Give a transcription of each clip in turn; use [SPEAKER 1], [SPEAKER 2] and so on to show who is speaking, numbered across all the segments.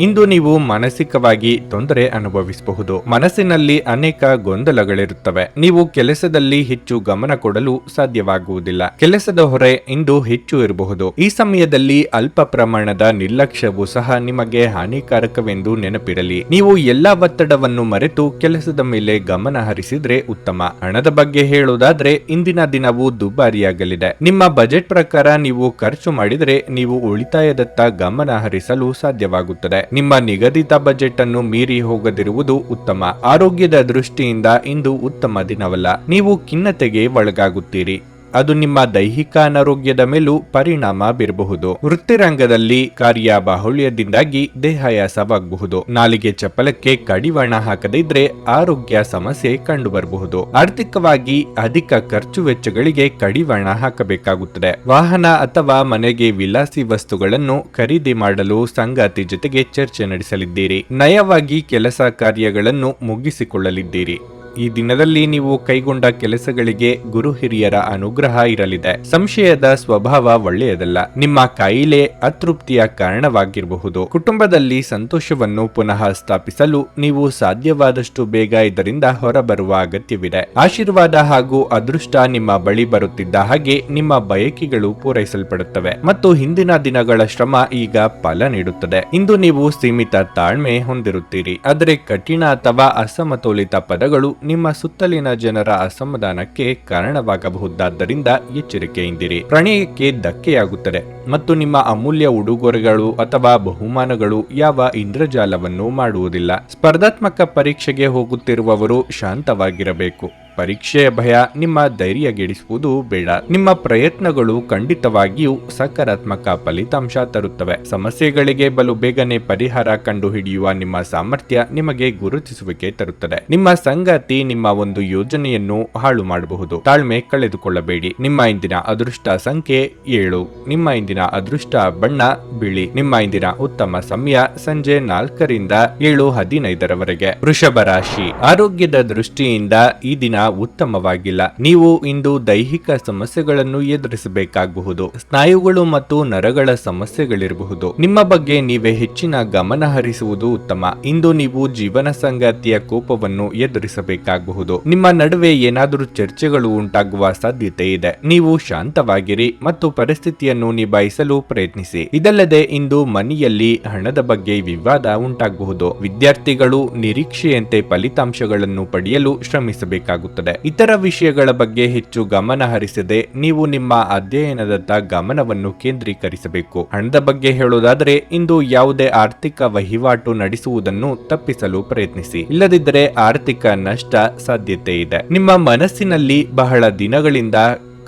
[SPEAKER 1] ಇಂದು ನೀವು ಮಾನಸಿಕವಾಗಿ ತೊಂದರೆ ಅನುಭವಿಸಬಹುದು. ಮನಸ್ಸಿನಲ್ಲಿ ಅನೇಕ ಗೊಂದಲಗಳಿರುತ್ತವೆ. ನೀವು ಕೆಲಸದಲ್ಲಿ ಹೆಚ್ಚು ಗಮನ ಕೊಡಲು ಸಾಧ್ಯವಾಗುವುದಿಲ್ಲ. ಕೆಲಸದ ಹೊರೆ ಇಂದು ಹೆಚ್ಚು ಇರಬಹುದು. ಈ ಸಮಯದಲ್ಲಿ ಅಲ್ಪ ಪ್ರಮಾಣದ ನಿರ್ಲಕ್ಷ್ಯವು ಸಹ ನಿಮಗೆ ಹಾನಿಕಾರಕವೆಂದು ನೆನಪಿರಲಿ. ನೀವು ಎಲ್ಲಾ ಒತ್ತಡವನ್ನು ಮರೆತು ಕೆಲಸದ ಮೇಲೆ ಗಮನ ಹರಿಸಿದ್ರೆ ಉತ್ತಮ. ಹಣದ ಬಗ್ಗೆ ಹೇಳುವುದಾದ್ರೆ ಇಂದಿನ ದಿನವು ದುಬಾರಿಯಾಗಲಿದೆ. ನಿಮ್ಮ ಬಜೆಟ್ ಪ್ರಕಾರ ನೀವು ಖರ್ಚು ಮಾಡಿದರೆ ನೀವು ಉಳಿತಾಯದತ್ತ ಗಮನ ಹರಿಸಲು ಸಾಧ್ಯವಾಗುತ್ತದೆ. ನಿಮ್ಮ ನಿಗದಿತ ಬಜೆಟ್ ಅನ್ನು ಮೀರಿ ಹೋಗದಿರುವುದು ಉತ್ತಮ. ಆರೋಗ್ಯದ ದೃಷ್ಟಿಯಿಂದ ಇಂದು ಉತ್ತಮ ದಿನವಲ್ಲ. ನೀವು ಖಿನ್ನತೆಗೆ ಒಳಗಾಗುತ್ತೀರಿ. ಅದು ನಿಮ್ಮ ದೈಹಿಕ ಅನಾರೋಗ್ಯದ ಮೇಲೂ ಪರಿಣಾಮ ಬೀರಬಹುದು. ವೃತ್ತಿರಂಗದಲ್ಲಿ ಕಾರ್ಯ ಬಾಹುಳ್ಯದಿಂದಾಗಿ ದೇಹಾಯಾಸವಾಗಬಹುದು. ನಾಲಿಗೆ ಚಪ್ಪಲಕ್ಕೆ ಕಡಿವಾಣ ಹಾಕದಿದ್ರೆ ಆರೋಗ್ಯ ಸಮಸ್ಯೆ ಕಂಡುಬರಬಹುದು. ಆರ್ಥಿಕವಾಗಿ ಅಧಿಕ ಖರ್ಚು ವೆಚ್ಚಗಳಿಗೆ ಕಡಿವಾಣ ಹಾಕಬೇಕಾಗುತ್ತದೆ. ವಾಹನ ಅಥವಾ ಮನೆಗೆ ವಿಲಾಸಿ ವಸ್ತುಗಳನ್ನು ಖರೀದಿ ಮಾಡಲು ಸಂಗಾತಿ ಜೊತೆಗೆ ಚರ್ಚೆ ನಡೆಸಲಿದ್ದೀರಿ. ನಯವಾಗಿ ಕೆಲಸ ಕಾರ್ಯಗಳನ್ನು ಮುಗಿಸಿಕೊಳ್ಳಲಿದ್ದೀರಿ. ಈ ದಿನದಲ್ಲಿ ನೀವು ಕೈಗೊಂಡ ಕೆಲಸಗಳಿಗೆ ಗುರು ಹಿರಿಯರ ಅನುಗ್ರಹ ಇರಲಿದೆ. ಸಂಶಯದ ಸ್ವಭಾವ ಒಳ್ಳೆಯದಲ್ಲ. ನಿಮ್ಮ ಕಾಯಿಲೆ ಅತೃಪ್ತಿಯ ಕಾರಣವಾಗಿರಬಹುದು. ಕುಟುಂಬದಲ್ಲಿ ಸಂತೋಷವನ್ನು ಪುನಃ ಸ್ಥಾಪಿಸಲು ನೀವು ಸಾಧ್ಯವಾದಷ್ಟು ಬೇಗ ಇದರಿಂದ ಹೊರಬರುವ ಅಗತ್ಯವಿದೆ. ಆಶೀರ್ವಾದ ಹಾಗೂ ಅದೃಷ್ಟ ನಿಮ್ಮ ಬಳಿ ಬರುತ್ತಿದ್ದ ಹಾಗೆ ನಿಮ್ಮ ಬಯಕೆಗಳು ಪೂರೈಸಲ್ಪಡುತ್ತವೆ. ಮತ್ತು ಹಿಂದಿನ ದಿನಗಳ ಶ್ರಮ ಈಗ ಫಲ ನೀಡುತ್ತದೆ. ಇಂದು ನೀವು ಸೀಮಿತ ತಾಳ್ಮೆ ಹೊಂದಿರುತ್ತೀರಿ. ಆದರೆ ಕಠಿಣ ಅಥವಾ ಅಸಮತೋಲಿತ ಪದಗಳು ನಿಮ್ಮ ಸುತ್ತಲಿನ ಜನರ ಅಸಮಾಧಾನಕ್ಕೆ ಕಾರಣವಾಗಬಹುದಾದ್ದರಿಂದ ಎಚ್ಚರಿಕೆಯಿಂದಿರಿ. ಪ್ರಣಯಕ್ಕೆ ಧಕ್ಕೆಯಾಗುತ್ತದೆ ಮತ್ತು ನಿಮ್ಮ ಅಮೂಲ್ಯ ಉಡುಗೊರೆಗಳು ಅಥವಾ ಬಹುಮಾನಗಳು ಯಾವ ಇಂದ್ರಜಾಲವನ್ನು ಮಾಡುವುದಿಲ್ಲ. ಸ್ಪರ್ಧಾತ್ಮಕ ಪರೀಕ್ಷೆಗೆ ಹೋಗುತ್ತಿರುವವರು ಶಾಂತವಾಗಿರಬೇಕು. ಪರೀಕ್ಷೆಯ ಭಯ ನಿಮ್ಮ ಧೈರ್ಯಗೆಡಿಸುವುದು ಬೇಡ. ನಿಮ್ಮ ಪ್ರಯತ್ನಗಳು ಖಂಡಿತವಾಗಿಯೂ ಸಕಾರಾತ್ಮಕ ಫಲಿತಾಂಶ ತರುತ್ತವೆ. ಸಮಸ್ಯೆಗಳಿಗೆ ಬಲು ಬೇಗನೆ ಪರಿಹಾರ ಕಂಡುಹಿಡಿಯುವ ನಿಮ್ಮ ಸಾಮರ್ಥ್ಯ ನಿಮಗೆ ಗುರುತಿಸುವಿಕೆ ತರುತ್ತದೆ. ನಿಮ್ಮ ಸಂಗಾತಿ ನಿಮ್ಮ ಒಂದು ಯೋಜನೆಯನ್ನು ಹಾಳು ಮಾಡಬಹುದು. ತಾಳ್ಮೆ ಕಳೆದುಕೊಳ್ಳಬೇಡಿ. ನಿಮ್ಮ ಇಂದಿನ ಅದೃಷ್ಟ ಸಂಖ್ಯೆ ಏಳು. ನಿಮ್ಮ ಇಂದಿನ ಅದೃಷ್ಟ ಬಣ್ಣ ಬಿಳಿ. ನಿಮ್ಮ ಇಂದಿನ ಉತ್ತಮ ಸಮಯ ಸಂಜೆ ನಾಲ್ಕರಿಂದ ಏಳು ಹದಿನೈದರವರೆಗೆ. ವೃಷಭ ರಾಶಿ. ಆರೋಗ್ಯದ ದೃಷ್ಟಿಯಿಂದ ಈ ದಿನ ಉತ್ತಮವಾಗಿಲ್ಲ. ನೀವು ಇಂದು ದೈಹಿಕ ಸಮಸ್ಯೆಗಳನ್ನು ಎದುರಿಸಬೇಕಾಗಬಹುದು. ಸ್ನಾಯುಗಳು ಮತ್ತು ನರಗಳ ಸಮಸ್ಯೆಗಳಿರಬಹುದು. ನಿಮ್ಮ ಬಗ್ಗೆ ನೀವೇ ಹೆಚ್ಚಿನ ಗಮನ ಹರಿಸುವುದು ಉತ್ತಮ. ಇಂದು ನೀವು ಜೀವನ ಸಂಗಾತಿಯ ಕೋಪವನ್ನು ಎದುರಿಸಬೇಕಾಗಬಹುದು. ನಿಮ್ಮ ನಡುವೆ ಏನಾದರೂ ಚರ್ಚೆಗಳು ಉಂಟಾಗುವ ಸಾಧ್ಯತೆ ಇದೆ. ನೀವು ಶಾಂತವಾಗಿರಿ ಮತ್ತು ಪರಿಸ್ಥಿತಿಯನ್ನು ನಿಭಾಯಿಸಲು ಪ್ರಯತ್ನಿಸಿ. ಇದಲ್ಲದೆ ಇಂದು ಮನೆಯಲ್ಲಿ ಹಣದ ಬಗ್ಗೆ ವಿವಾದ ಉಂಟಾಗಬಹುದು. ವಿದ್ಯಾರ್ಥಿಗಳು ನಿರೀಕ್ಷೆಯಂತೆ ಫಲಿತಾಂಶಗಳನ್ನು ಪಡೆಯಲು ಶ್ರಮಿಸಬೇಕಾಗುತ್ತದೆ. ಇತರ ವಿಷಯಗಳ ಬಗ್ಗೆ ಹೆಚ್ಚು ಗಮನ ಹರಿಸದೆ ನೀವು ನಿಮ್ಮ ಅಧ್ಯಯನದತ್ತ ಗಮನವನ್ನು ಕೇಂದ್ರೀಕರಿಸಬೇಕು. ಹಣದ ಬಗ್ಗೆ ಹೇಳುವುದಾದರೆ, ಇಂದು ಯಾವುದೇ ಆರ್ಥಿಕ ವಹಿವಾಟು ನಡೆಸುವುದನ್ನು ತಪ್ಪಿಸಲು ಪ್ರಯತ್ನಿಸಿ. ಇಲ್ಲದಿದ್ದರೆ ಆರ್ಥಿಕ ನಷ್ಟ ಸಾಧ್ಯತೆ ಇದೆ. ನಿಮ್ಮ ಮನಸ್ಸಿನಲ್ಲಿ ಬಹಳ ದಿನಗಳಿಂದ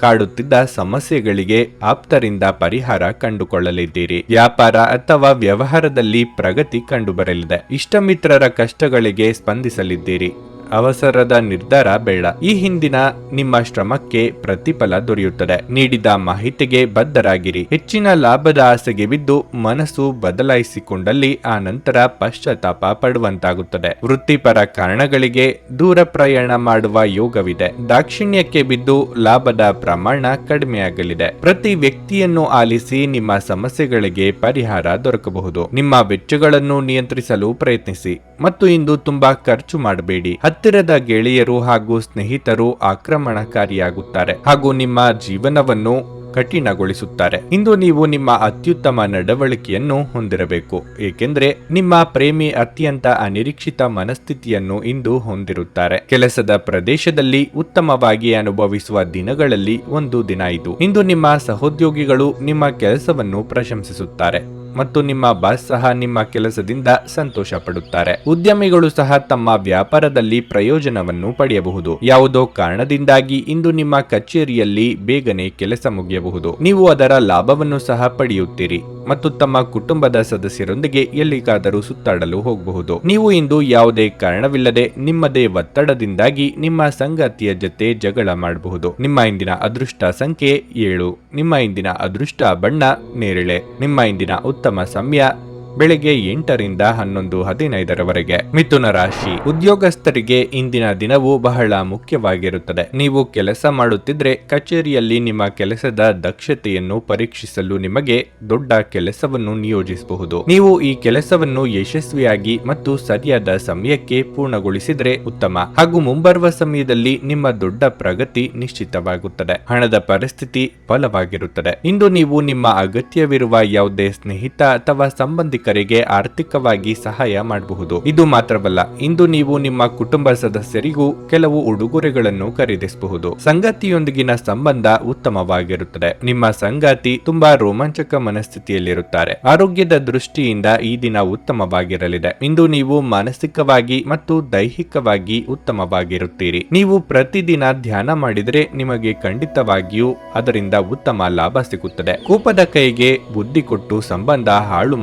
[SPEAKER 1] ಕಾಡುತ್ತಿದ್ದ ಸಮಸ್ಯೆಗಳಿಗೆ ಆಪ್ತರಿಂದ ಪರಿಹಾರ ಕಂಡುಕೊಳ್ಳಲಿದ್ದೀರಿ. ವ್ಯಾಪಾರ ಅಥವಾ ವ್ಯವಹಾರದಲ್ಲಿ ಪ್ರಗತಿ ಕಂಡುಬರಲಿದೆ. ಇಷ್ಟಮಿತ್ರರ ಕಷ್ಟಗಳಿಗೆ ಸ್ಪಂದಿಸಲಿದ್ದೀರಿ. ಅವಸರದ ನಿರ್ಧಾರ ಬೇಡ. ಈ ಹಿಂದಿನ ನಿಮ್ಮ ಶ್ರಮಕ್ಕೆ ಪ್ರತಿಫಲ ದೊರೆಯುತ್ತದೆ. ನೀಡಿದ ಮಾಹಿತಿಗೆ ಬದ್ಧರಾಗಿರಿ. ಹೆಚ್ಚಿನ ಲಾಭದ ಆಸೆಗೆ ಬಿದ್ದು ಮನಸ್ಸು ಬದಲಾಯಿಸಿಕೊಂಡಲ್ಲಿ ಆ ನಂತರ ಪಶ್ಚಾತ್ತಾಪ ಪಡುವಂತಾಗುತ್ತದೆ. ವೃತ್ತಿಪರ ಕಾರಣಗಳಿಗೆ ದೂರ ಪ್ರಯಾಣ ಮಾಡುವ ಯೋಗವಿದೆ. ದಾಕ್ಷಿಣ್ಯಕ್ಕೆ ಬಿದ್ದು ಲಾಭದ ಪ್ರಮಾಣ ಕಡಿಮೆಯಾಗಲಿದೆ. ಪ್ರತಿ ವ್ಯಕ್ತಿಯನ್ನು ಆಲಿಸಿ ನಿಮ್ಮ ಸಮಸ್ಯೆಗಳಿಗೆ ಪರಿಹಾರ ದೊರಕಬಹುದು. ನಿಮ್ಮ ವೆಚ್ಚಗಳನ್ನು ನಿಯಂತ್ರಿಸಲು ಪ್ರಯತ್ನಿಸಿ. ಮತ್ತು ಇಂದು ತುಂಬಾ ಖರ್ಚು ಮಾಡಬೇಡಿ. ಹತ್ತಿರದ ಗೆಳೆಯರು ಹಾಗೂ ಸ್ನೇಹಿತರು ಆಕ್ರಮಣಕಾರಿಯಾಗುತ್ತಾರೆ ಹಾಗೂ ನಿಮ್ಮ ಜೀವನವನ್ನು ಕಠಿಣಗೊಳಿಸುತ್ತಾರೆ. ಇಂದು ನೀವು ನಿಮ್ಮ ಅತ್ಯುತ್ತಮ ನಡವಳಿಕೆಯನ್ನು ಹೊಂದಿರಬೇಕು, ಏಕೆಂದರೆ ನಿಮ್ಮ ಪ್ರೇಮಿ ಅತ್ಯಂತ ಅನಿರೀಕ್ಷಿತ ಮನಸ್ಥಿತಿಯನ್ನು ಇಂದು ಹೊಂದಿರುತ್ತಾರೆ. ಕೆಲಸದ ಪ್ರದೇಶದಲ್ಲಿ ಉತ್ತಮವಾಗಿ ಅನುಭವಿಸುವ ದಿನಗಳಲ್ಲಿ ಒಂದು ದಿನ ಇದು. ಇಂದು ನಿಮ್ಮ ಸಹೋದ್ಯೋಗಿಗಳು ನಿಮ್ಮ ಕೆಲಸವನ್ನು ಪ್ರಶಂಸಿಸುತ್ತಾರೆ. ಮತ್ತು ನಿಮ್ಮ ಬಾಸ್ ಸಹ ನಿಮ್ಮ ಕೆಲಸದಿಂದ ಸಂತೋಷ ಪಡುತ್ತಾರೆ ಉದ್ಯಮಿಗಳು ಸಹ ತಮ್ಮ ವ್ಯಾಪಾರದಲ್ಲಿ ಪ್ರಯೋಜನವನ್ನು ಪಡೆಯಬಹುದು. ಯಾವುದೋ ಕಾರಣದಿಂದಾಗಿ ಇಂದು ನಿಮ್ಮ ಕಚೇರಿಯಲ್ಲಿ ಬೇಗನೆ ಕೆಲಸ ಮುಗಿಯಬಹುದು. ನೀವು ಅದರ ಲಾಭವನ್ನು ಸಹ ಪಡೆಯುತ್ತೀರಿ ಮತ್ತು ತಮ್ಮ ಕುಟುಂಬದ ಸದಸ್ಯರೊಂದಿಗೆ ಎಲ್ಲಿಗಾದರೂ ಸುತ್ತಾಡಲು ಹೋಗಬಹುದು. ನೀವು ಇಂದು ಯಾವುದೇ ಕಾರಣವಿಲ್ಲದೆ ನಿಮ್ಮದೇ ಒತ್ತಡದಿಂದಾಗಿ ನಿಮ್ಮ ಸಂಗಾತಿಯ ಜೊತೆ ಜಗಳ ಮಾಡಬಹುದು. ನಿಮ್ಮ ಇಂದಿನ ಅದೃಷ್ಟ ಸಂಖ್ಯೆ ಏಳು. ನಿಮ್ಮ ಇಂದಿನ ಅದೃಷ್ಟ ಬಣ್ಣ ನೇರಳೆ. ನಿಮ್ಮ ಇಂದಿನ ಉತ್ತಮ ಸಮಯ ಬೆಳಗ್ಗೆ ಎಂಟರಿಂದ ಹನ್ನೊಂದು ಹದಿನೈದರವರೆಗೆ ಮಿಥುನ ರಾಶಿ. ಉದ್ಯೋಗಸ್ಥರಿಗೆ ಇಂದಿನ ದಿನವು ಬಹಳ ಮುಖ್ಯವಾಗಿರುತ್ತದೆ. ನೀವು ಕೆಲಸ ಮಾಡುತ್ತಿದ್ರೆ ಕಚೇರಿಯಲ್ಲಿ ನಿಮ್ಮ ಕೆಲಸದ ದಕ್ಷತೆಯನ್ನು ಪರೀಕ್ಷಿಸಲು ನಿಮಗೆ ದೊಡ್ಡ ಕೆಲಸವನ್ನು ನಿಯೋಜಿಸಬಹುದು. ನೀವು ಈ ಕೆಲಸವನ್ನು ಯಶಸ್ವಿಯಾಗಿ ಮತ್ತು ಸರಿಯಾದ ಸಮಯಕ್ಕೆ ಪೂರ್ಣಗೊಳಿಸಿದ್ರೆ ಉತ್ತಮ. ಹಾಗೂ ಮುಂಬರುವ ಸಮಯದಲ್ಲಿ ನಿಮ್ಮ ದೊಡ್ಡ ಪ್ರಗತಿ ನಿಶ್ಚಿತವಾಗುತ್ತದೆ. ಹಣದ ಪರಿಸ್ಥಿತಿ ಬಲವಾಗಿರುತ್ತದೆ. ಇಂದು ನೀವು ನಿಮ್ಮ ಅಗತ್ಯವಿರುವ ಯಾವುದೇ ಸ್ನೇಹಿತ ಅಥವಾ ಸಂಬಂಧಿಕರಿಗೆ ಆರ್ಥಿಕವಾಗಿ ಸಹಾಯ ಮಾಡಬಹುದು. ಇದು ಮಾತ್ರವಲ್ಲ, ಇಂದು ನೀವು ನಿಮ್ಮ ಕುಟುಂಬ ಸದಸ್ಯರಿಗೂ ಕೆಲವು ಉಡುಗೊರೆಗಳನ್ನು ಖರೀದಿಸಬಹುದು. ಸಂಗಾತಿಯೊಂದಿಗಿನ ಸಂಬಂಧ ಉತ್ತಮವಾಗಿರುತ್ತದೆ. ನಿಮ್ಮ ಸಂಗಾತಿ ತುಂಬಾ ರೋಮಾಂಚಕ ಮನಸ್ಥಿತಿಯಲ್ಲಿರುತ್ತಾರೆ. ಆರೋಗ್ಯದ ದೃಷ್ಟಿಯಿಂದ ಈ ದಿನ ಉತ್ತಮವಾಗಿರಲಿದೆ. ಇಂದು ನೀವು ಮಾನಸಿಕವಾಗಿ ಮತ್ತು ದೈಹಿಕವಾಗಿ ಉತ್ತಮವಾಗಿರುತ್ತೀರಿ. ನೀವು ಪ್ರತಿದಿನ ಧ್ಯಾನ ಮಾಡಿದರೆ ನಿಮಗೆ ಖಂಡಿತವಾಗಿಯೂ ಅದರಿಂದ ಉತ್ತಮ ಲಾಭ ಸಿಗುತ್ತದೆ. ಕೋಪದ ಕೈಗೆ ಬುದ್ಧಿ ಕೊಟ್ಟು ಸಂಬಂಧ ಹಾಳು